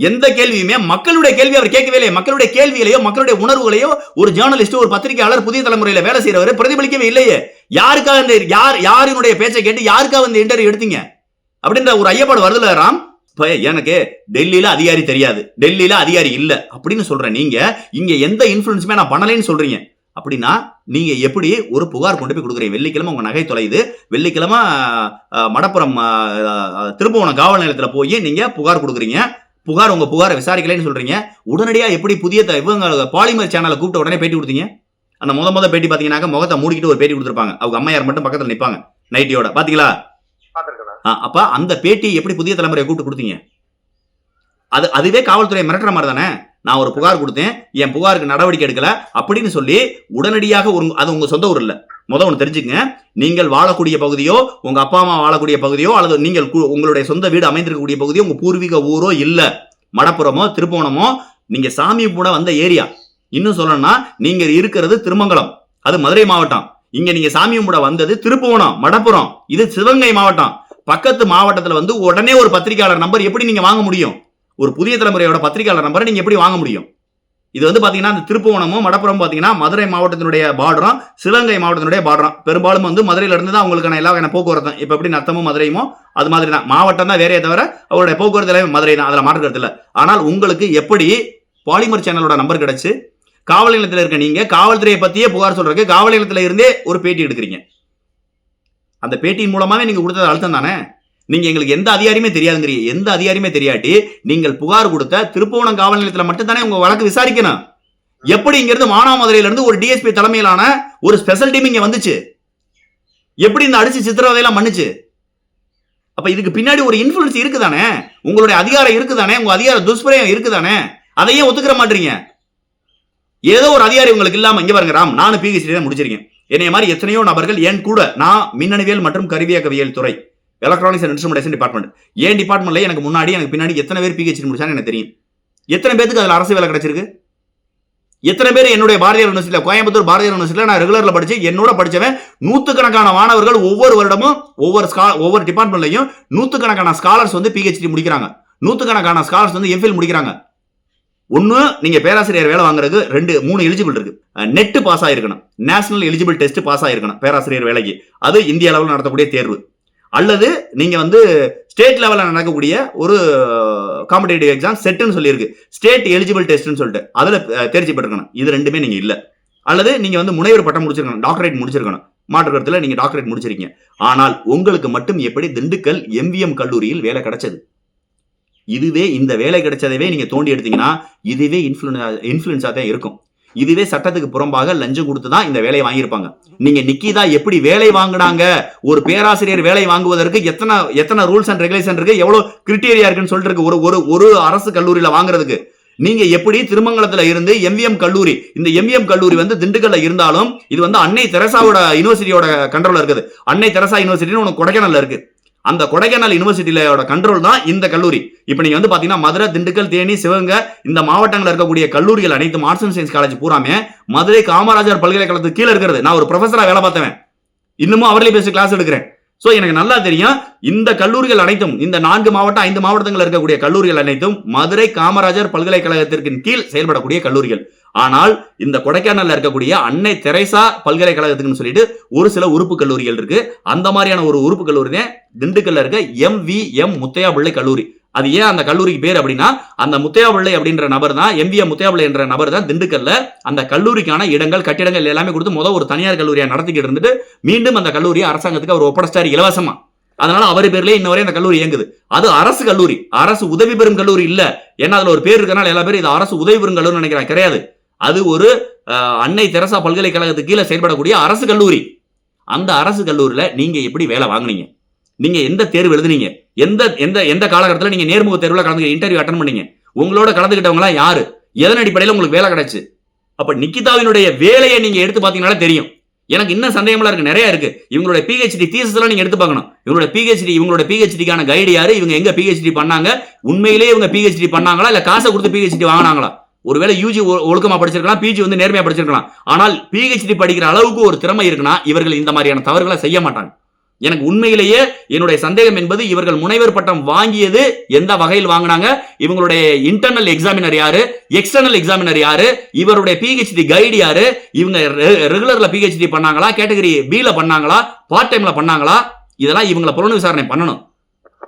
எந்த கேள்வியுமே மக்களுடைய கேள்வி அவர் கேட்கவே இல்லை மக்களுடைய கேள்விகளையோ மக்களுடைய உணர்வுகளையோ ஒரு ஜேர்னலிஸ்ட் ஒரு பத்திரிகையாளர் புதிய தலைமுறையில வேலை செய்யறவர் பிரதிபலிக்கவே இல்லையே. யாருக்காக இந்த யார் யாரினுடைய பேச்சை கேட்டு யாருக்காக இந்த இன்டர்வியூ எடுத்தீங்க? அப்படின்ற ஒரு ஐயப்பாடு வருதுல ராம்? எனக்கு டெல்லியில அதிகாரி தெரியாது. டெல்லியில அதிகாரி இல்ல. அப்படின்னு சொல்ற நீங்க இங்க எந்த இன்ஃபுளுன்ஸுமே நான் பண்ணலைன்னு சொல்றீங்க. அப்படின்னா நீங்க எப்படி ஒரு புகார் கொண்டு போய் கொடுக்குறீங்க? வெள்ளிக்கிழமை உங்க நகை தொலையுது. வெள்ளிக்கிழமை மடப்புறம் திருப்புவனம் காவல் நிலையத்துல போய் நீங்க புகார் கொடுக்குறீங்க. புகார் உங்க புகாரை விசாரிக்கலைன்னு சொல்றீங்க. உடனடியா எப்படி புதிய இவங்க பாலிமர் சேனலை கூப்பிட்ட உடனே பேட்டி கொடுத்தீங்க? அந்த முத முத பேட்டி பாத்தீங்கன்னாக்க முகத்தை மூடிக்கிட்டு ஒரு பேட்டி கொடுத்துருப்பாங்க. அவங்க அம்மையார் மட்டும் பக்கத்துல நிப்பாங்க நைட்டியோட பாத்தீங்களா? அப்ப அந்த பேட்டி எப்படி புதிய தலைமுறையை கூப்பிட்டு கொடுத்தீங்க? அது அதுவே காவல்துறை மிரட்டுற மாதிரி தானே? நான் ஒரு புகார் கொடுத்தேன் என் புகாருக்கு நடவடிக்கை எடுக்கல அப்படின்னு சொல்லி உடனடியாக ஒரு அது உங்க சொந்த ஊர் இல்லை. முத ஒன்று தெரிஞ்சுக்கங்க. நீங்கள் வாழக்கூடிய பகுதியோ உங்க அப்பா அம்மா வாழக்கூடிய பகுதியோ அல்லது நீங்கள் உங்களுடைய சொந்த வீடு அமைந்திருக்கக்கூடிய பகுதியோ உங்க பூர்வீக ஊரோ இல்லை. மடப்புறமோ திருப்போணமோ நீங்க சாமி கூட வந்த ஏரியா. இன்னும் சொல்லணும்னா நீங்க இருக்கிறது திருமங்கலம். அது மதுரை மாவட்டம். இங்க நீங்க சாமி கும்பிட வந்தது திருப்புவனம் மடப்புறம். இது சிவகங்கை மாவட்டம். பக்கத்து மாவட்டத்துல வந்து உடனே ஒரு பத்திரிகையாளர் நம்பர் எப்படி நீங்க வாங்க முடியும்? ஒரு புதிய தலைமுறையோட பத்திரிகையாளர் நம்பரை நீங்கள் எப்படி வாங்க முடியும்? இது வந்து பார்த்தீங்கன்னா இந்த திருப்புவனமும் மடப்புறம் பார்த்தீங்கன்னா மதுரை மாவட்டத்தினுடைய பார்டரும் சிலங்கை மாவட்டத்தினுடைய பார்டரும். பெரும்பாலும் வந்து மதுரையிலிருந்து தான் அவங்களுக்கான எல்லா வகையான போக்குவரத்தும். இப்போ எப்படி நத்தமும் மதுரையுமோ அது மாதிரி தான். மாவட்டம் தான் வேறையே தவிர அவருடைய போக்குவரத்து எல்லாமே மதுரை தான். அதில் மாற்றுக்கிறது இல்லை. ஆனால் உங்களுக்கு எப்படி பாலிமர் சேனலோட நம்பர் கிடைச்சு? காவல் நிலையத்தில் இருக்க நீங்கள் காவல்துறையை பற்றியே புகார் சொல்கிறக்கு காவல் நிலையத்தில் இருந்தே ஒரு பேட்டி எடுக்கிறீங்க. அந்த பேட்டியின் மூலமாகவே நீங்கள் கொடுத்தது அழுத்தம் தானே? நீங்க எங்களுக்கு எந்த அதிகாரியுமே தெரியாதுங்கிறீங்க. எந்த அதிகாரியுமே தெரியாட்டி நீங்கள் புகார் கொடுத்த திருப்புவனம் காவல் நிலையத்தில் மட்டும் தானே உங்க வழக்கு விசாரிக்கணும். எப்படி இங்கிருந்து மானாமதுரையில இருந்து ஒரு டிஎஸ்பி தலைமையிலான ஒரு ஸ்பெஷல் டீம் இங்க வந்துச்சு? எப்படி இந்த அடிச்சு சித்திரவதையெல்லாம் மன்னிச்சு அப்ப இதுக்கு பின்னாடி ஒரு இன்ஃபுளுன்ஸ் இருக்குதானே? உங்களுடைய அதிகாரம் இருக்குதானே? உங்க அதிகார துஷ்பிரயம் இருக்குதானே? அதையே ஒத்துக்கிற மாட்டீங்க? ஏதோ ஒரு அதிகாரி உங்களுக்கு இல்லாம இங்க பாருங்க ராம் நானும் பிஹெச்டி தான் முடிச்சிருக்கேன். என்னைய மாதிரி எத்தனையோ நபர்கள் என் கூட நான் மின்னணுவியல் மற்றும் கருவியக்கவியல் துறை. எலக்ட்ரானிக்ஸ் அண்ட் இன்ஸ்ட்ருமெண்டேஷன் டிபார்ட்மெண்ட் ஏன் டிபார்ட்மெண்ட்ல எனக்கு முன்னாடி எனக்கு பின்னாடி எத்தனை பேர் பிஹெச்டி முடிச்சான்னு எனக்கு தெரியும். எத்தனை பேருக்கு அதில் அரசு வேலை கிடைச்சிருக்கு? எத்தனை பேர் என்னுடைய பாரதியார் யூனிவர்சிட்டியில் கோயம்புத்தூர் பாரதியார் யூனிவர்சிட்டியில் நான் ரெகுலரில் படிச்சு என்னோட படித்தவன் நூற்றுக்கணக்கான மாணவர்கள் ஒவ்வொரு வருடமும் ஒவ்வொரு ஸ்கா ஒவ்வொரு டிபார்ட்மெண்ட்லையும் நூற்றுக்கணக்கான ஸ்காலர்ஸ் வந்து பிஹெச்டி முடிக்கிறாங்க. நூற்றுக்கணக்கான ஸ்காலர்ஸ் வந்து எஃபில் முடிக்கிறாங்க. ஒன்று நீங்கள் பேராசிரியர் வேலை வாங்குறதுக்கு ரெண்டு மூணு எலிஜிபிள் இருக்கு. நெட் பாஸ் ஆகிருக்கணும் நேஷனல் எலிஜிபிள் டெஸ்ட் பாஸ் ஆகிருக்கணும் பேராசிரியர் வேலைக்கு. அது இந்திய அளவில் நடத்தக்கூடிய தேர்வு. அல்லது நீங்கள் வந்து ஸ்டேட் லெவலில் நடக்கக்கூடிய ஒரு காம்படேட்டிவ் எக்ஸாம் செட்டுன்னு சொல்லியிருக்கு. ஸ்டேட் எலிஜிபிள் டெஸ்ட்னு சொல்லிட்டு. அதில் தேர்ச்சி பெற்றுக்கணும் இது ரெண்டுமே நீங்கள் இல்லை. அல்லது நீங்கள் வந்து முனைவர் பட்டம் முடிச்சிருக்கணும் டாக்டரேட் முடிச்சிருக்கணும். மாற்று நீங்கள் டாக்டரேட் முடிச்சிருக்கீங்க. ஆனால் உங்களுக்கு மட்டும் எப்படி திண்டுக்கல் எம்விஎம் கல்லூரியில் வேலை கிடைச்சது? இதுவே இந்த வேலை கிடைச்சதவே நீங்கள் தோண்டி எடுத்தீங்கன்னா இதுவே இன்ஃப்ளூன்ஸா இன்ஃபுளுன்ஸா தான் இருக்கும். இதுவே சட்டத்துக்கு புறம்பாக லஞ்சம் கொடுத்து தான் இந்த வேலையை வாங்கியிருப்பாங்க. நீங்க நிக்கிதா எப்படி வேலை வாங்குனாங்க? ஒரு பேராசிரியர் வேலை வாங்குவதற்கு எத்தனை எத்தனை ரூல்ஸ் அண்ட் ரெகுலேஷன் இருக்கு? எவ்வளவு கிரிட்டீரியா இருக்குன்னு சொல்லிட்டு இருக்கு ஒரு ஒரு ஒரு அரசு கல்லூரியில வாங்குறதுக்கு. நீங்க எப்படி திருமங்கலத்துல இருந்து எம்விஎம் கல்லூரி இந்த எம்விஎம் கல்லூரி வந்து திண்டுக்கல்ல இருந்தாலும் இது வந்து அன்னை தெரசாவோட யூனிவர்சிட்டியோட கண்ட்ரோல இருக்குது. அன்னை தெரசா யூனிவர்சிட்டின்னு ஒன்று கொடைக்கானல்ல இருக்கு. அந்த கொடைக்கானல் யூனிவர்சிட்டியோட கண்ட்ரோல் தான் இந்த கல்லூரி. இப்போ நீங்க வந்து பாத்தீங்கன்னா மதுரை திண்டுக்கல் தேனி சிவகங்கை இந்த மாவட்டங்களில் இருக்கக்கூடிய கல்லூரிகள் அனைத்தும் ஆர்ட்ஸ் அண்ட் சயின்ஸ் காலேஜ் பூராமே மதுரை காமராஜர் பல்கலைக்கழகத்துக்கு கீழே இருக்கிறது. நான் ஒரு ப்ரொஃபஸராக வேலை பார்த்தவன். இன்னமும் அவர்லேயே பேசி கிளாஸ் எடுக்கிறேன். ஸோ எனக்கு நல்லா தெரியும். இந்த கல்லூரிகள் அனைத்தும் இந்த நான்கு மாவட்டம் ஐந்து மாவட்டங்கள் இருக்கக்கூடிய கல்லூரிகள் அனைத்தும் மதுரை காமராஜர் பல்கலைக்கழகத்திற்கு கீழ் செயல்படக்கூடிய கல்லூரிகள். ஆனால் இந்த கொடைக்கானல்ல இருக்கக்கூடிய அன்னை தெரேசா பல்கலைக்கழகத்துக்குன்னு சொல்லிட்டு ஒரு சில உறுப்பு கல்லூரிகள் இருக்கு. அந்த மாதிரியான ஒரு உறுப்பு கல்லூரி தான் திண்டுக்கல்ல இருக்க எம் வி எம் முத்தையா பிள்ளை கல்லூரி. அது ஏன் அந்த கல்லூரிக்கு பேர் அப்படின்னா அந்த முத்தையாபிள்ளை அப்படின்ற நபர் தான் எம் வி என்ற நபர் தான் திண்டுக்கல்ல அந்த கல்லூரிக்கான இடங்கள் கட்டிடங்கள் எல்லாமே கொடுத்து முதல் ஒரு தனியார் கல்லூரியை நடத்திக்கிட்டு இருந்துட்டு மீண்டும் அந்த கல்லூரியை அரசாங்கத்துக்கு அவர் ஒப்படைச்சார் இலவசமா. அதனால அவர் பேர்லயே இன்ன வரையும் அந்த கல்லூரி இயங்குது. அது அரசு கல்லூரி. அரசு உதவி பெறும் கல்லூரி இல்ல. ஏன்னா அதுல ஒரு பேர் இருக்கனால எல்லா பேரும் இது அரசு உதவி பெறும் கல்லூரி நினைக்கிறாங்க. கிடையாது. அது ஒரு அன்னை தெரசா பல்கலைக்கழகத்துக்கு கீழே செயல்படக்கூடிய அரசு கல்லூரி. அந்த அரசு கல்லூரியில நீங்க எப்படி வேலை வாங்கினீங்க? நீங்க எந்த தேர்வு எழுதுனீங்க? எந்த எந்த எந்த காலகட்டத்தில் நீங்கள் நேர்முக தேர்வில் கலந்து இன்டர்வியூ அட்டன் பண்ணீங்க? உங்களோட கலந்துக்கிட்டவங்களாம் யாரு? எதன் அடிப்படையில் உங்களுக்கு வேலை கிடைச்சு? அப்போ நிக்கிதாவினுடைய வேலையை நீங்கள் எடுத்து பாத்தீங்கன்னாலே தெரியும். எனக்கு இன்னும் சந்தேகமெல்லாம் இருக்கு நிறைய இருக்கு. இவங்களோட பிஹெச்டி தீசஸ்லாம் நீங்கள் நீங்க எடுத்து பார்க்கணும். இவங்களோட பிஹெச்டி இவங்களோட பிஹெச்டிக்கான கைடு யாரு? இவங்க எங்க பிஹெச்டி பண்ணாங்க? உண்மையிலேயே இவங்க பிஹெச்டி பண்ணாங்களா? இல்ல காசை கொடுத்து பிஹெச்டி வாங்கினாங்களா? ஒருவேளை யூஜி ஒழுக்கமா படிச்சிருக்கலாம் பிஜி வந்து நேர்மையா படிச்சிருக்கலாம். ஆனால் பிஹெச்டி படிக்கிற அளவுக்கு ஒரு திறமை இருக்குன்னா இவர்கள் இந்த மாதிரியான தவறுகளை செய்ய மாட்டாங்க. எனக்கு உண்மையிலேயே என்னுடைய சந்தேகம் என்பது இவர்கள் முனைவர் பட்டம் வாங்கியது எந்த வகையில் வாங்கினாங்க? இவங்களுடைய இன்டர்னல் எக்ஸாமினர் யாரு? எக்ஸ்டர்னல் எக்ஸாமினர் யாரு? இவருடைய பிஹெச்டி கைடு யாரு? இவங்க ரெகுலர்ல பிஹெச்டி பண்ணாங்களா? கேட்டகரி பில பண்ணாங்களா? பார்ட் டைம்ல பண்ணாங்களா? இதெல்லாம் இவங்களை புலன் விசாரணை பண்ணணும்.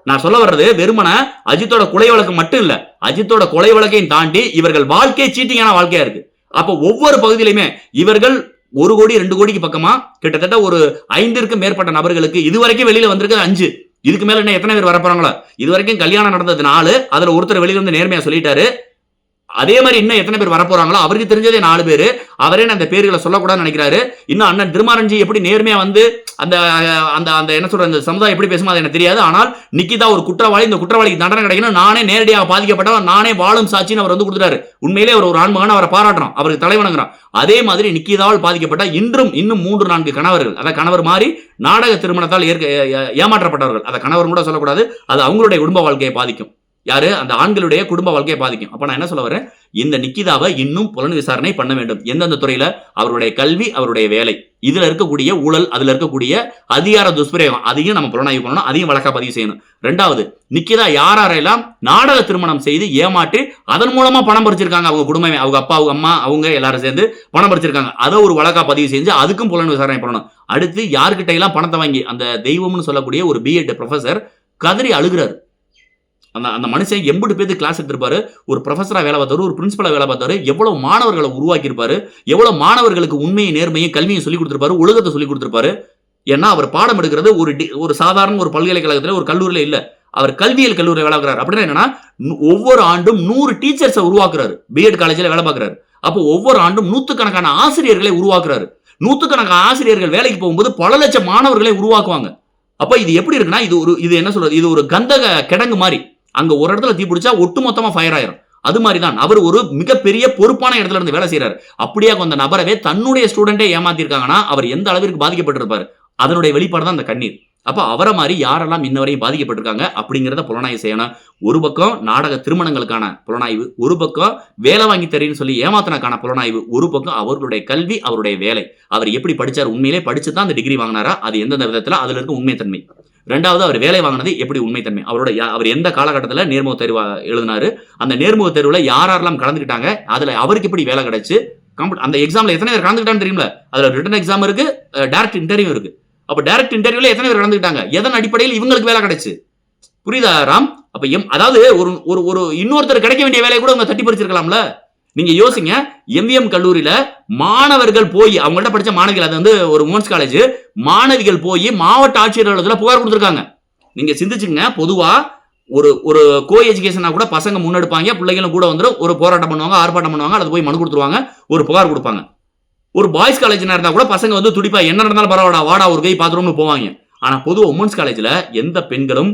நான் சொல்ல வர்றது வெறுமன அஜித்தோட கொலை வழக்கு மட்டும் இல்ல. அஜித்தோட கொலை வழக்கையும் தாண்டி இவர்கள் வாழ்க்கை சீட்டிங்கான வாழ்க்கையா இருக்கு. அப்போ ஒவ்வொரு பகுதியிலுமே இவர்கள் ஒரு கோடி ரெண்டு கோடிக்கு பக்கமா? கிட்டத்தட்ட ஒரு ஐந்திற்கு மேற்பட்ட நபர்களுக்கு இதுவரைக்கும் வெளியில வந்திருக்கு அஞ்சு. இதுக்கு மேல என்ன எத்தனை பேர் வரப்போறாங்களோ? இது வரைக்கும் கல்யாணம் நடந்தது நாலு. அதுல ஒருத்தர் வெளியில வந்து நேர்மையா சொல்லிட்டாரு. அதே மாதிரி இன்னும் எத்தனை பேர் வரப்போறாங்களோ அவருக்கு தெரிஞ்சதே நாலு பேர். அவரே அந்த பேர்களை சொல்லக்கூடாதுன்னு நினைக்கிறாரு. இன்னும் அண்ணன் திருமாரஞ்சி எப்படி நேர்மையா வந்து அந்த அந்த அந்த என்ன சொல்ற அந்த சமுதாயம் எப்படி பேசுமோ அது எனக்கு தெரியாது. ஆனால் நிக்கிதா ஒரு குற்றவாளி. இந்த குற்றவாளிக்கு தண்டனை கிடைக்கணும். நானே நேரடியாக பாதிக்கப்பட்டவன். நானே வாழும் சாட்சின்னு அவர் வந்து கொடுத்துட்டாரு. உண்மையிலே அவர் ஒரு ஆண்மகன் அவரை பாராட்டுறோம் அவருக்கு தலைவணங்குறான் அதே மாதிரி நிக்கிதாவால் பாதிக்கப்பட்ட இன்றும் இன்னும் மூன்று நான்கு கணவர்கள். அதை கணவர் மாறி நாடக திருமணத்தால் ஏற்க ஏமாற்றப்பட்டவர்கள். அதை கணவர் கூட சொல்லக்கூடாது. அது அவங்களுடைய குடும்ப வாழ்க்கையை பாதிக்கும். யாரு? அந்த ஆண்களுடைய குடும்ப வாழ்க்கையை பாதிக்கும். அப்ப நான் என்ன சொல்ல வரேன்? இந்த நிக்கிதாவை இன்னும் புலன் விசாரணை பண்ண வேண்டும். எந்தெந்த துறையில? அவருடைய கல்வி அவருடைய வேலை. இதுல இருக்கக்கூடிய ஊழல் அதுல இருக்கக்கூடிய அதிகார துஷ்பிரயோகம் அதையும் நம்ம புலனாய்வு பண்ணணும் அதையும் வழக்கா பதிவு செய்யணும். ரெண்டாவது நிக்கிதா யாரெல்லாம் நாடக திருமணம் செய்து ஏமாற்றி அதன் மூலமா பணம் பறிச்சிருக்காங்க. அவங்க குடும்பமே அவங்க அப்பா அவங்க அம்மா அவங்க எல்லாரும் சேர்ந்து பணம் பறிச்சிருக்காங்க. அதை ஒரு வழக்கா பதிவு செஞ்சு அதுக்கும் புலன் விசாரணை பண்ணணும். அடுத்து யாருக்கிட்ட எல்லாம் பணத்தை வாங்கி அந்த தெய்வம்னு சொல்லக்கூடிய ஒரு பிஎட் ப்ரொஃபசர் கதறி அழுகிறாரு. அந்த அந்த மனுஷன் எண்பது பேத்து கிளாஸ் எடுத்திருப்பாரு? ஒரு ப்ரொஃபஸராக வேலை பார்த்தாரு ஒரு பிரின்சிபலா வேலை பார்த்தாரு எவ்வளோ மாணவர்களை உருவாக்கியிருப்பாரு எவ்வளோ மாணவர்களுக்கு உண்மையை நேர்மையும் கல்வியும் சொல்லி கொடுத்துருப்பாரு ஒழுக்கத்தை சொல்லி கொடுத்துருப்பாரு. ஏன்னா அவர் பாடம் எடுக்கிறது ஒரு டி- ஒரு சாதாரண ஒரு பல்கலைக்கழகத்தில் ஒரு கல்லூரியில் இல்லை. அவர் கல்வியல் கல்லூரியில் வேலை பார்க்குறாரு. அப்படின்னா என்னன்னா ஒவ்வொரு ஆண்டும் நூறு டீச்சர்ஸை உருவாக்குறாரு. பிஎட் காலேஜில் வேலை பார்க்குறாரு. அப்போ ஒவ்வொரு ஆண்டும் நூற்றுக்கணக்கான ஆசிரியர்களை உருவாக்குறாரு. நூற்றுக்கணக்கான ஆசிரியர்கள் வேலைக்கு போகும்போது பல லட்சம் மாணவர்களை உருவாக்குவாங்க. அப்போ இது எப்படி இருக்குன்னா இது ஒரு இது என்ன சொல்றது? இது ஒரு கந்தக கிடங்கு மாதிரி. அங்க ஒரு இடத்துல தீ பிடிச்சா ஒட்டு மொத்தமா ஃபயர் ஆயிரும். அது மாதிரி தான் அவர் ஒரு மிகப்பெரிய பொறுப்பான இடத்துல இருந்து வேலை செய்றாரு. அப்படியே அந்த நபரவே தன்னுடைய ஸ்டூடெண்டே ஏமாத்திருக்காங்கன்னா அவர் எந்த அளவிற்கு பாதிக்கப்பட்டிருப்பாரு? அதனுடைய வெளிப்பாடு தான் அந்த கண்ணீர். அப்ப அவரை மாதிரி யாரெல்லாம் இன்ன வரையும் பாதிக்கப்பட்டிருக்காங்க அப்படிங்கிறத புலனாய்வு செய்யணும். ஒரு பக்கம் நாடக திருமணங்களுக்கான புலனாய்வு ஒரு பக்கம் வேலை வாங்கி தரேன்னு சொல்லி ஏமாத்தினக்கான புலனாய்வு ஒரு பக்கம் அவர்களுடைய கல்வி அவருடைய வேலை. அவர் எப்படி படிச்சார்? உண்மையிலே படிச்சு தான் அந்த டிகிரி வாங்கினாரா? அது எந்தெந்த விதத்துல? அதுல இருக்க உண்மைத்தன்மை. ரெண்டாவது அவர் வேலை வாங்கினது எப்படி உண்மைத்தன்மை? அவரோட அவர் எந்த காலகட்டத்தில் நேர்முக தேர்வு எழுதினாரு? அந்த நேர்முக தேர்வில் யார் யாரெல்லாம் கலந்துக்கிட்டாங்க? அதுல அவருக்கு எப்படி வேலை கிடைச்சு? கம்ப்யூட் அந்த எக்ஸாம்ல எத்தனை பேர் கலந்துக்கிட்டான்னு தெரியுமில? அதுல ரிட்டன் எக்ஸாம் இருக்கு டேரக்ட் இன்டர்வியூ இருக்கு. அப்ப டேரக்ட் இன்டர்வியூல எத்தனை பேர் கலந்துக்கிட்டாங்க? எதன் அடிப்படையில் இவங்களுக்கு வேலை கிடைச்சு? புரியுதா ராம்? அப்ப எம் அதாவது ஒரு ஒரு ஒரு இன்னொருத்தர் கிடைக்க வேண்டிய வேலையை கூட அவங்க தட்டி பறிச்சிருக்கலாம்ல? நீங்க யோசிங்க எம்விஎம் கல்லூரியில மாணவர்கள் போய் அவங்கள்ட்ட படிச்ச மாணவிகள் அது வந்து ஒரு உமன்ஸ் காலேஜ் மாணவிகள் போய் மாவட்ட ஆட்சியர் அலுவலகத்தில் புகார் கொடுத்துருக்காங்க. நீங்க சிந்திச்சுங்க பொதுவா ஒரு ஒரு கோ எஜுகேஷனா கூட பசங்க முன்னெடுப்பாங்க பிள்ளைகளும் கூட வந்துடும் ஒரு போராட்டம் பண்ணுவாங்க ஆர்ப்பாட்டம் பண்ணுவாங்க அது போய் மனு கொடுத்துருவாங்க ஒரு புகார் கொடுப்பாங்க. ஒரு பாய்ஸ் காலேஜ்னா இருந்தா கூட பசங்க வந்து துடிப்பா என்ன நடந்தாலும் பரவாயில்ல வாடா ஒரு கை பாத்ரூம்னு போவாங்க. ஆனா பொதுவாக உமன்ஸ் காலேஜ்ல எந்த பெண்களும்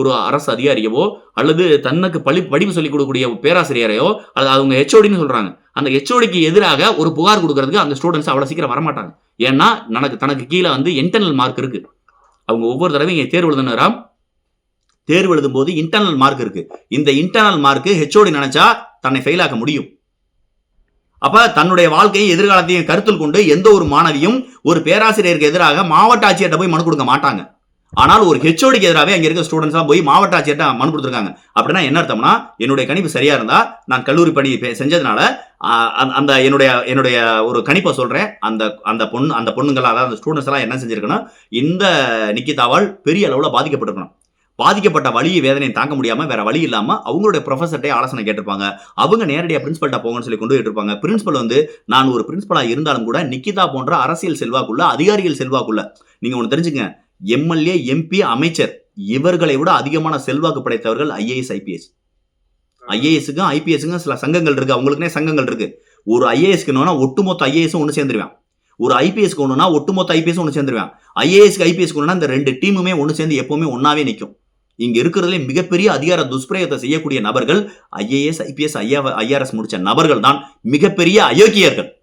ஒரு அரசு அதிகாரியவோ அல்லது தன்னுக்கு பழி படிப்பு சொல்லிக் கொடுக்கக்கூடிய பேராசிரியரையோ அல்லது அவங்க ஹெச்ஓடின்னு சொல்றாங்க. அந்த ஹெச்ஓடிக்கு எதிராக ஒரு புகார் கொடுக்கறதுக்கு அந்த ஸ்டூடெண்ட்ஸ் அவ்வளவு சீக்கிரம் வரமாட்டாங்க. ஏன்னா தனக்கு தனக்கு கீழே வந்து இன்டர்னல் மார்க் இருக்கு. அவங்க ஒவ்வொரு தடவையும் இங்கே தேர்வு எழுதுனராம் தேர்வு எழுதும் போது இன்டர்னல் மார்க் இருக்கு. இந்த இன்டர்னல் மார்க் ஹெச்ஓடி நினைச்சா தன்னை ஃபெயில் ஆக்க முடியும். அப்ப தன்னுடைய வாழ்க்கையை எதிர்காலத்தையும் கருத்தில் கொண்டு எந்த ஒரு மாணவியும் ஒரு பேராசிரியருக்கு எதிராக மாவட்ட ஆட்சியர்கிட்ட போய் மனு கொடுக்க மாட்டாங்க. ஆனால் ஒரு ஹெச்ஓடிக்கு எதிராகவே அங்கே இருக்க ஸ்டூடெண்ட்ஸ்லாம் போய் மாவட்ட ஆட்சியர்கிட்ட மனு கொடுத்துருக்காங்க. அப்படின்னா என்ன அர்த்தம்னா என்னுடைய கணிப்பு சரியா இருந்தா நான் கல்லூரி பணி செஞ்சதுனால அந்த- அந்த என்னுடைய என்னுடைய ஒரு கணிப்பை சொல்றேன். அந்த அந்த பொண்ணு அந்த பொண்ணுங்கள் அதாவது அந்த ஸ்டூடெண்ட்ஸ் எல்லாம் என்ன செஞ்சிருக்கணும் இந்த நிக்கிதாவால் பெரிய அளவில் பாதிக்கப்பட்டிருக்கணும். பாதிக்கப்பட்ட வழியை வேதனையை தாங்க முடியாமல் வேற வழி இல்லாமல் அவங்களுடைய ப்ரொஃபஸர்ட்டே ஆலோசனை கேட்டிருப்பாங்க. அவங்க நேரடியாக பிரின்சிபல்ட்ட போங்கன்னு சொல்லி கொண்டு போயிட்டு இருப்பாங்க பிரின்ஸ்பல் வந்து நான் ஒரு பிரின்ஸ்பலாக இருந்தாலும் கூட நிக்கிதா போன்ற அரசியல் செல்வாக்குள்ள அதிகாரிகள் செல்வாக்குள்ள நீங்கள் ஒன்று தெரிஞ்சுங்க எம்எல்ஏ எம்பி அமைச்சர் இவர்களை விட அதிகமான செல்வாக்கு படைத்தவர்கள் ஐஏஎஸ் ஐபிஎஸ். ஐஏஎஸ்க்கும் ஐபிஎஸ்க்கும் சில சங்கங்கள் இருக்கு. அவங்களுக்குனே சங்கங்கள் இருக்கு. ஒரு ஐஏஎஸ்க்கு ஒட்டுமொத்த ஐஏஎஸும் ஒன்று சேர்ந்துருவேன். ஒரு ஐபிஎஸ்க்கு ஒன்றுனா ஒட்டுமொத்த ஐபிஎஸ் ஒன்று சேர்ந்துருவேன். ஐஏஎஸ்க்கு ஐபிஎஸ்க்கு ஒன்றுனா இந்த ரெண்டு டீமுமே ஒன்று சேர்ந்து எப்பவுமே ஒன்றாவே நிற்கும் இங்க இருக்கிறதுலே மிகப்பெரிய அதிகார துஷ்பிரயத்தை செய்யக்கூடிய நபர்கள் ஐஏஎஸ் ஐபிஎஸ் ஐயா ஐஆர்எஸ் முடிச்ச நபர்கள் தான் மிகப்பெரிய அயோக்கியர்கள்.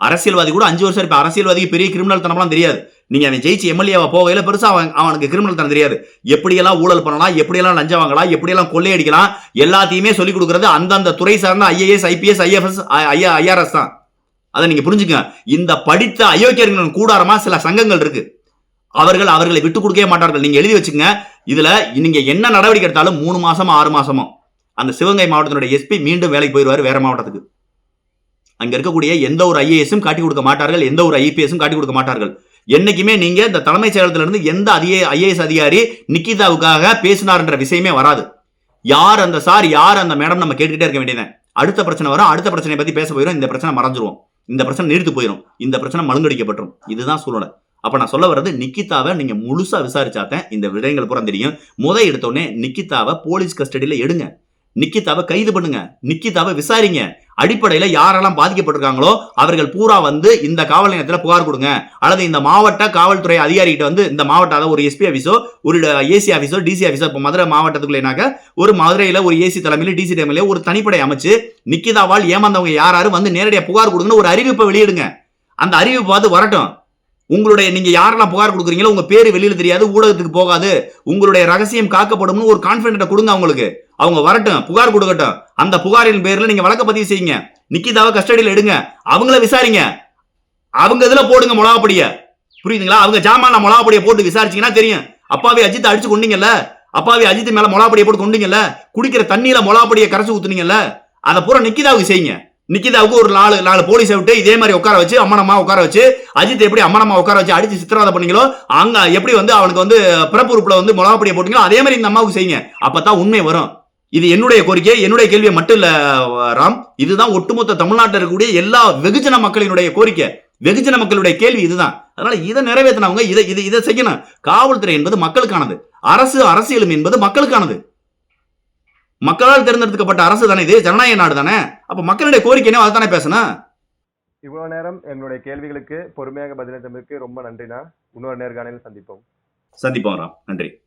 அரசியல்வாதி கூட அஞ்சு வருஷம் இப்போ அரசியல்வாதிக்கு பெரிய கிரிமினல் தனம்லாம் தெரியாது. நீங்கள் அவன் ஜெயிச்சு எம்எல்ஏவை போகையில் பெருசாக அவன் அவனுக்கு கிரிமினல் தனம் தெரியாது. எப்படியெல்லாம் ஊழல் பண்ணலாம் எப்படியெல்லாம் லஞ்சம் வாங்கலாம் எப்படியெல்லாம் கொள்ளையடிக்கலாம் எல்லாத்தையுமே சொல்லிக் கொடுக்குறது அந்தந்த துறை சார்ந்த ஐஏஎஸ் ஐபிஎஸ் ஐஎஃப்எஸ் ஐயா ஐஆர்எஸ் தான். அதை நீங்கள் புரிஞ்சுக்கங்க. இந்த படித்த அயோக்கியர்களின் கூடாரமாக சில சங்கங்கள் இருக்கு. அவர்கள் அவர்களை விட்டு கொடுக்கவே மாட்டார்கள். நீங்கள் எழுதி வச்சுங்க இதில் நீங்கள் என்ன நடவடிக்கை எடுத்தாலும் மூணு மாதம் ஆறு மாதமோ அந்த சிவகங்கை மாவட்டத்தினுடைய எஸ்பி மீண்டும் வேலைக்கு போயிடுவார் வேற மாவட்டத்துக்கு. அங்க இருக்கக்கூடிய எந்த ஒரு ஐஏஎஸும் காட்டி கொடுக்க மாட்டார்கள் எந்த ஒரு ஐபிஎஸும் காட்டி கொடுக்க மாட்டார்கள். என்னைக்குமே நீங்க இந்த தலைமைச் செயலகத்திலிருந்து எந்த அதிக ஐஏஎஸ் அதிகாரி நிக்கிதாவுக்காக பேசினார்ன்ற விஷயமே வராது. யார் அந்த சார் யார் அந்த மேடம் நம்ம கேட்டுக்கிட்டே இருக்க வேண்டியது அடுத்த பிரச்சனை வரும் அடுத்த பிரச்சனையை பத்தி பேச போயிடும் இந்த பிரச்சனை மறைஞ்சிருவோம் இந்த பிரச்சனை நீர்த்து போயிடும் இந்த பிரச்சனை மழுங்கடிக்கப்பட்டுரும். இதுதான் சூழ்நிலை. அப்ப நான் சொல்ல வர்றது நிக்கிதாவை நீங்க முழுசா விசாரிச்சாத்தேன் இந்த விடயங்கள் பூரா தெரியும். முத எடுத்தோடனே நிக்கிதாவை போலீஸ் கஸ்டடியில எடுங்க. நிக்கிதாவை கைது பண்ணுங்க. நிக்கிதாவை விசாரிங்க. அடிப்படையில் யாரெல்லாம் பாதிக்கப்பட்டிருக்காங்களோ அவர்கள் பூரா வந்து இந்த காவல் நிலையத்தில் புகார் கொடுங்க. அல்லது இந்த மாவட்ட காவல்துறை அதிகாரிகிட்ட வந்து இந்த மாவட்ட அதாவது ஒரு எஸ்பி ஆஃபீஸோ ஒரு ஏசி ஆஃபீஸோ டிசி ஆஃபீஸோ இப்போ மதுரை மாவட்டத்துக்குள்ளேனாக்க ஒரு மதுரையில் ஒரு ஏசி தலைமையில் டிசி தலைமையில் ஒரு தனிப்படை அமைச்சு நிக்கிதாவால் ஏமாந்தவங்க யார் யாரும் வந்து நேரடியாக புகார் கொடுங்கன்னு ஒரு அறிவிப்பை வெளியிடுங்க. அந்த அறிவிப்பு பார்த்து வரட்டும். உங்களுடைய நீங்க யாரெல்லாம் புகார் கொடுக்குறீங்களோ உங்க பேர் வெளியில தெரியாது ஊடகத்துக்கு போகாது. உங்களுடைய ரகசியம் காக்கப்படும்னு ஒரு கான்ஃபிடென்ட்டை கொடுங்க அவங்களுக்கு. அவங்க வரட்டும் புகார் கொடுக்கட்டும். அந்த புகாரின் பேர்ல நீங்க வழக்க பதிவு செய்யுங்க. நிக்கிதாவை கஸ்டடியில் எடுங்க. அவங்கள விசாரிங்க. அவங்க இதுல போடுங்க மிளகாப்படிய புரியுதுங்களா? அவங்க ஜாமான மிளகாப்படியை போட்டு விசாரிச்சீங்கன்னா தெரியும். அப்பாவே அஜித் அடிச்சு கொண்டீங்கல்ல? அப்பாவே அஜித் மேல மிளகாப்படியை போட்டு கொண்டீங்கல்ல? குடிக்கிற தண்ணியில மிளகாப்படியை கரைச்சு ஊத்துனீங்கல்ல? அதை பூரா நிக்கிதாவுக்கு செய்யுங்க. நிக்கிதாவுக்கு ஒரு நாலு நாலு போலீஸை விட்டு இதே மாதிரி உட்கார வச்சு அம்மனம்மா உட்கார வச்சு அஜித் எப்படி அம்மனம்மா உட்கார வச்சு அடிச்சு சித்திரவதை பண்ணீங்களோ அங்க எப்படி வந்து அவனுக்கு வந்து பிறப்பு உறுப்புல வந்து மிளகாப்படியை போட்டீங்களோ அதே மாதிரி இந்த அம்மாவுக்கு செய்யுங்க. அப்பதான் உண்மை வரும். இது என்னுடைய கோரிக்கை என்னுடைய கேள்வி மட்டும் இல்ல ராம். இதுதான் ஒட்டுமொத்த தமிழ்நாட்டில் இருக்கக்கூடிய எல்லா வெகுஜன மக்களினுடைய கோரிக்கை. வெகுஜன மக்களுடைய கேள்வி இதுதான். அதனால இதை நிறைவேற்றினவங்க இதை இதை இதை செய்யணும். காவல்துறை என்பது மக்களுக்கானது. அரசு அரசியலும் என்பது மக்களுக்கானது. மக்களால் தேர்ந்தெடுக்கப்பட்ட அரசு தானே இது? ஜனநாயக நாடு தானே? அப்ப மக்களுடைய கோரிக்கை என்ன? அதுதானே பேசணும். இவ்வளவு நேரம் எங்களுடைய கேள்விகளுக்கு பொறுமையாக பதிலளித்தமைக்கு ரொம்ப நன்றிண்ணா. இன்னொரு நேர்காணலில் சந்திப்போம். சந்திப்போம் ராம். நன்றி.